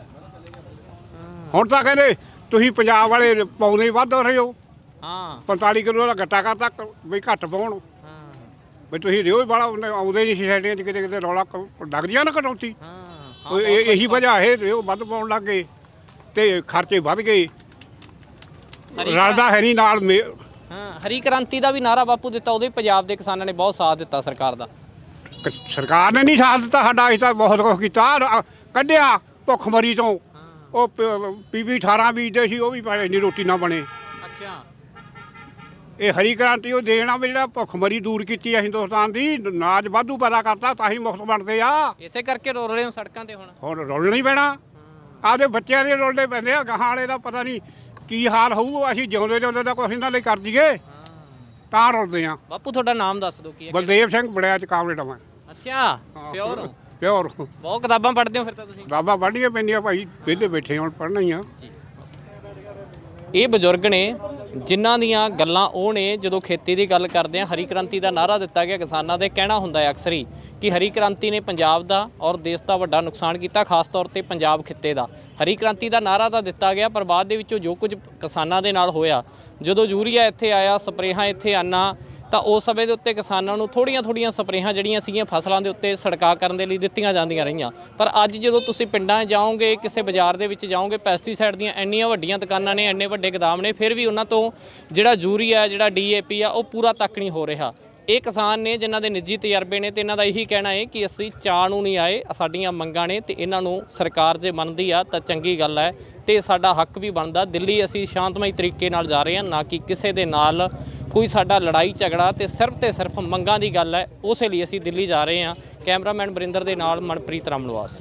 Speaker 1: ਹੁਣ ਤਾਂ ਕਹਿੰਦੇ ਤੁਸੀਂ ਪੰਜਾਬ ਵਾਲੇ ਪਾਉਂਦੇ ਹੀ ਵੱਧ ਰਹੇ ਹੋ।
Speaker 2: ਹਾਂ।
Speaker 1: 45 ਕਿਲੋ ਦਾ ਗੱਟਾ ਕਰਤਾ ਕ- ਵੀ ਘੱਟ ਪਾਉਣ।
Speaker 2: ਹਾਂ।
Speaker 1: ਵੀ ਤੁਸੀਂ ਰਿਓ ਹੀ ਬੜਾ ਆਉਂਦੇ ਨਹੀਂ ਸੀ ਸਾਈਡਾਂ 'ਚ ਕਿਤੇ ਕਿਤੇ ਰੌਲਾ ਕ- ਲੱਗ ਜਿਆ ਨਾ ਕਟੌਤੀ।
Speaker 2: ਹਾਂ।
Speaker 1: ਉਹ ਇਹ- ਇਹੀ ਵਜ੍ਹਾ ਹੈ ਰਿਓ ਵੱਧ ਪਾਉਣ ਲੱਗ ਗਏ ਤੇ ਖਰਚੇ ਵੱਧ ਗਏ। ਰਲਦਾ ਹੈ ਨਹੀਂ ਨਾਲ ਮੇ-
Speaker 2: ਹਾਂ ਹਰੀ ਕ੍ਰਾਂਤੀ ਦਾ ਵੀ ਨਾਰਾ ਬਾਪੂ ਦਿੱਤਾ ਉਹਦੇ ਪੰਜਾਬ ਦੇ ਕਿਸਾਨਾਂ ਨੇ ਬਹੁਤ ਸਾਥ ਦਿੱਤਾ ਸਰਕਾਰ ਦਾ।
Speaker 1: ਕ- ਸਰਕਾਰ ਨੇ ਨਹੀਂ ਸਾਥ ਦਿੱਤਾ ਸਾਡਾ ਅਸੀਂ ਤਾਂ ਬਹੁਤ ਕੁਛ ਕੀਤਾ। ਰ- ਕੱਢਿਆ ਭੁੱਖਮਰੀ ਤੋਂ। ਉਹ ਪੀਵੀ 18 ਬੀਜਦੇ ਸੀ ਉਹ ਵੀ ਪਾਏ ਨਹੀਂ ਰੋਟੀ ਨਾ ਬਣੇ।
Speaker 2: ਅੱਛਾ।
Speaker 1: ਇਹ ਹਰੀ ਕ੍ਰਾਂਤੀ ਉਹ ਦੇਣਾ ਵੀ ਜਿਹੜਾ ਭੁੱਖਮਰੀ ਦੂਰ ਕੀਤੀ ਹੈ ਹਿੰਦੁਸਤਾਨ ਦੀ ਨਾਜ ਵਾਧੂ ਪੈਦਾ ਕਰਤਾ ਤਾਂ ਹੀ ਮੁਕਤ ਬਣਦੇ ਆ।
Speaker 2: ਇਸੇ ਕਰਕੇ ਰੋ ਰਹੇ ਹੋ ਸੜਕਾਂ ਤੇ ਹੁਣ।
Speaker 1: ਹੁਣ ਰੋਲਣਾ ਹੀ। ਪੈਣਾ ਆਪਦੇ ਬੱਚਿਆਂ ਦੇ ਰੋਲਦੇ ਪੈਂਦੇ ਆ ਗਾਹਾਂ ਵਾਲੇ ਦਾ ਪਤਾ ਨਹੀਂ ਕੀ ਹਾਲ ਹੋਊ ਅਸੀਂ ਜਿਉਂਦੇ ਜਿਉਂਦੇ ਦਾ ਕੁਛ ਇਹਨਾਂ ਲਈ ਕਰ ਦਈਏ। ਤਾਂ ਰੋਲਦੇ ਆ।
Speaker 2: ਬਾਪੂ ਤੁਹਾਡਾ ਨਾਮ ਦੱਸ ਦਿਓ ਕੀ ਹੈ?
Speaker 1: ਬਲਦੇਵ ਸਿੰਘ ਬੜਿਆ ਚ ਕਾਮਰੇਟ ਮੈਂ
Speaker 2: ਅੱਛਾ ਪਿਓਰ
Speaker 1: ਪਿਓਰ।
Speaker 2: ਬਹੁਤ ਕਿਤਾਬਾਂ ਪੜ੍ਹਦੇ ਹੋ ਫਿਰ ਤਾਂ ਤੁਸੀਂ।
Speaker 1: ਕਿਤਾਬਾਂ ਪੜ੍ਹਨੀਆਂ ਪੈਂਦੀਆਂ ਭਾਈ ਵਿਹਲੇ ਬੈਠੇ ਹੁਣ ਪੜ੍ਹਨਾ ਹੀ ਆ।
Speaker 2: ਇਹ ਬਜ਼ੁਰਗ ਨੇ ਜਿਨ੍ਹਾਂ ਦੀਆਂ ਗੱਲਾਂ ਉਹ ਨੇ ਜਦੋਂ ਖੇਤੀ ਦੀ ਗੱਲ ਕਰਦੇ ਆ, ਹਰੀ ਕ੍ਰਾਂਤੀ ਦਾ ਨਾਰਾ ਦਿੱਤਾ ਗਿਆ, ਕਿਸਾਨਾਂ ਦੇ ਕਹਿਣਾ ਹੁੰਦਾ ਹੈ ਅਕਸਰ ਹੀ ਕਿ ਹਰੀ ਕ੍ਰਾਂਤੀ ਨੇ ਪੰਜਾਬ ਦਾ ਔਰ ਦੇਸ਼ ਦਾ ਵੱਡਾ ਨੁਕਸਾਨ ਕੀਤਾ, ਖਾਸ ਤੌਰ ਤੇ ਪੰਜਾਬ ਖਿੱਤੇ ਦਾ। ਹਰੀ ਕ੍ਰਾਂਤੀ ਦਾ ਨਾਰਾ ਤਾਂ ਦਿੱਤਾ ਗਿਆ, ਪਰ ਬਾਅਦ ਦੇ ਵਿੱਚੋਂ ਜੋ ਕੁਝ ਕਿਸਾਨਾਂ ਦੇ ਨਾਲ ਹੋਇਆ, ਜਦੋਂ ਯੂਰੀਆ ਇੱਥੇ ਆਇਆ, ਸਪਰੇਹਾਂ ਇੱਥੇ ਆਨਾ ਤਾਂ ਉਸ ਸਮੇਂ ਦੇ ਉੱਤੇ ਕਿਸਾਨਾਂ ਨੂੰ ਥੋੜੀਆਂ ਥੋੜੀਆਂ ਸਪਰੇਹਾਂ ਜਿਹੜੀਆਂ ਸੀਗੀਆਂ ਫਸਲਾਂ ਦੇ ਉੱਤੇ ਛਿੜਕਾਅ ਕਰਨ ਦੇ ਲਈ ਦਿੱਤੀਆਂ ਜਾਂਦੀਆਂ ਰਹੀਆਂ। ਪਰ ਅੱਜ ਜਦੋਂ ਤੁਸੀਂ ਪਿੰਡਾਂ ਜਾਓਗੇ, ਕਿਸੇ ਬਾਜ਼ਾਰ ਦੇ ਵਿੱਚ ਜਾਓਗੇ ਪੈਸਟੀਸਾਈਡ ਦੀਆਂ ਇੰਨੀਆਂ ਵੱਡੀਆਂ ਦੁਕਾਨਾਂ ਨੇ, ਇੰਨੇ ਵੱਡੇ ਗੋਦਾਮ ਨੇ, ਫਿਰ ਵੀ ਉਹਨਾਂ ਤੋਂ ਜਿਹੜਾ ਯੂਰੀਆ ਜਿਹੜਾ ਡੀਏਪੀ ਆ, ਉਹ ਪੂਰਾ ਤੱਕ ਨਹੀਂ ਹੋ ਰਿਹਾ। ਇਹ ਕਿਸਾਨ ਨੇ ਜਿਨ੍ਹਾਂ ਦੇ ਨਿੱਜੀ ਤਜਰਬੇ ਨੇ ਤੇ ਇਹਨਾਂ ਦਾ ਇਹੀ ਕਹਿਣਾ ਹੈ ਕਿ ਅਸੀਂ ਚਾਹ ਨੂੰ ਨਹੀਂ ਆਏ, ਸਾਡੀਆਂ ਮੰਗਾਂ ਨੇ ਤੇ ਇਹਨਾਂ ਨੂੰ ਸਰਕਾਰ ਜੇ ਮੰਨਦੀ ਆ ਤਾਂ ਚੰਗੀ ਗੱਲ ਹੈ ਤੇ ਸਾਡਾ ਹੱਕ ਵੀ ਬਣਦਾ। ਦਿੱਲੀ ਅਸੀਂ ਸ਼ਾਂਤਮਈ ਤਰੀਕੇ ਨਾਲ ਜਾ ਰਹੇ ਹਾਂ, ਨਾ ਕਿ ਕਿਸੇ ਦੇ ਨਾਲ ਕੋਈ ਸਾਡਾ ਲੜਾਈ ਝਗੜਾ ਤੇ ਸਿਰਫ ਤੇ ਸਿਰਫ ਮੰਗਾਂ ਦੀ ਗੱਲ ਹੈ, ਉਸੇ ਲਈ ਅਸੀਂ ਦਿੱਲੀ ਜਾ ਰਹੇ ਹਾਂ। ਕੈਮਰਾਮੈਨ ਬਰਿੰਦਰ ਦੇ ਨਾਲ ਮਨਪ੍ਰੀਤ ਰਾਮਲਵਾਸ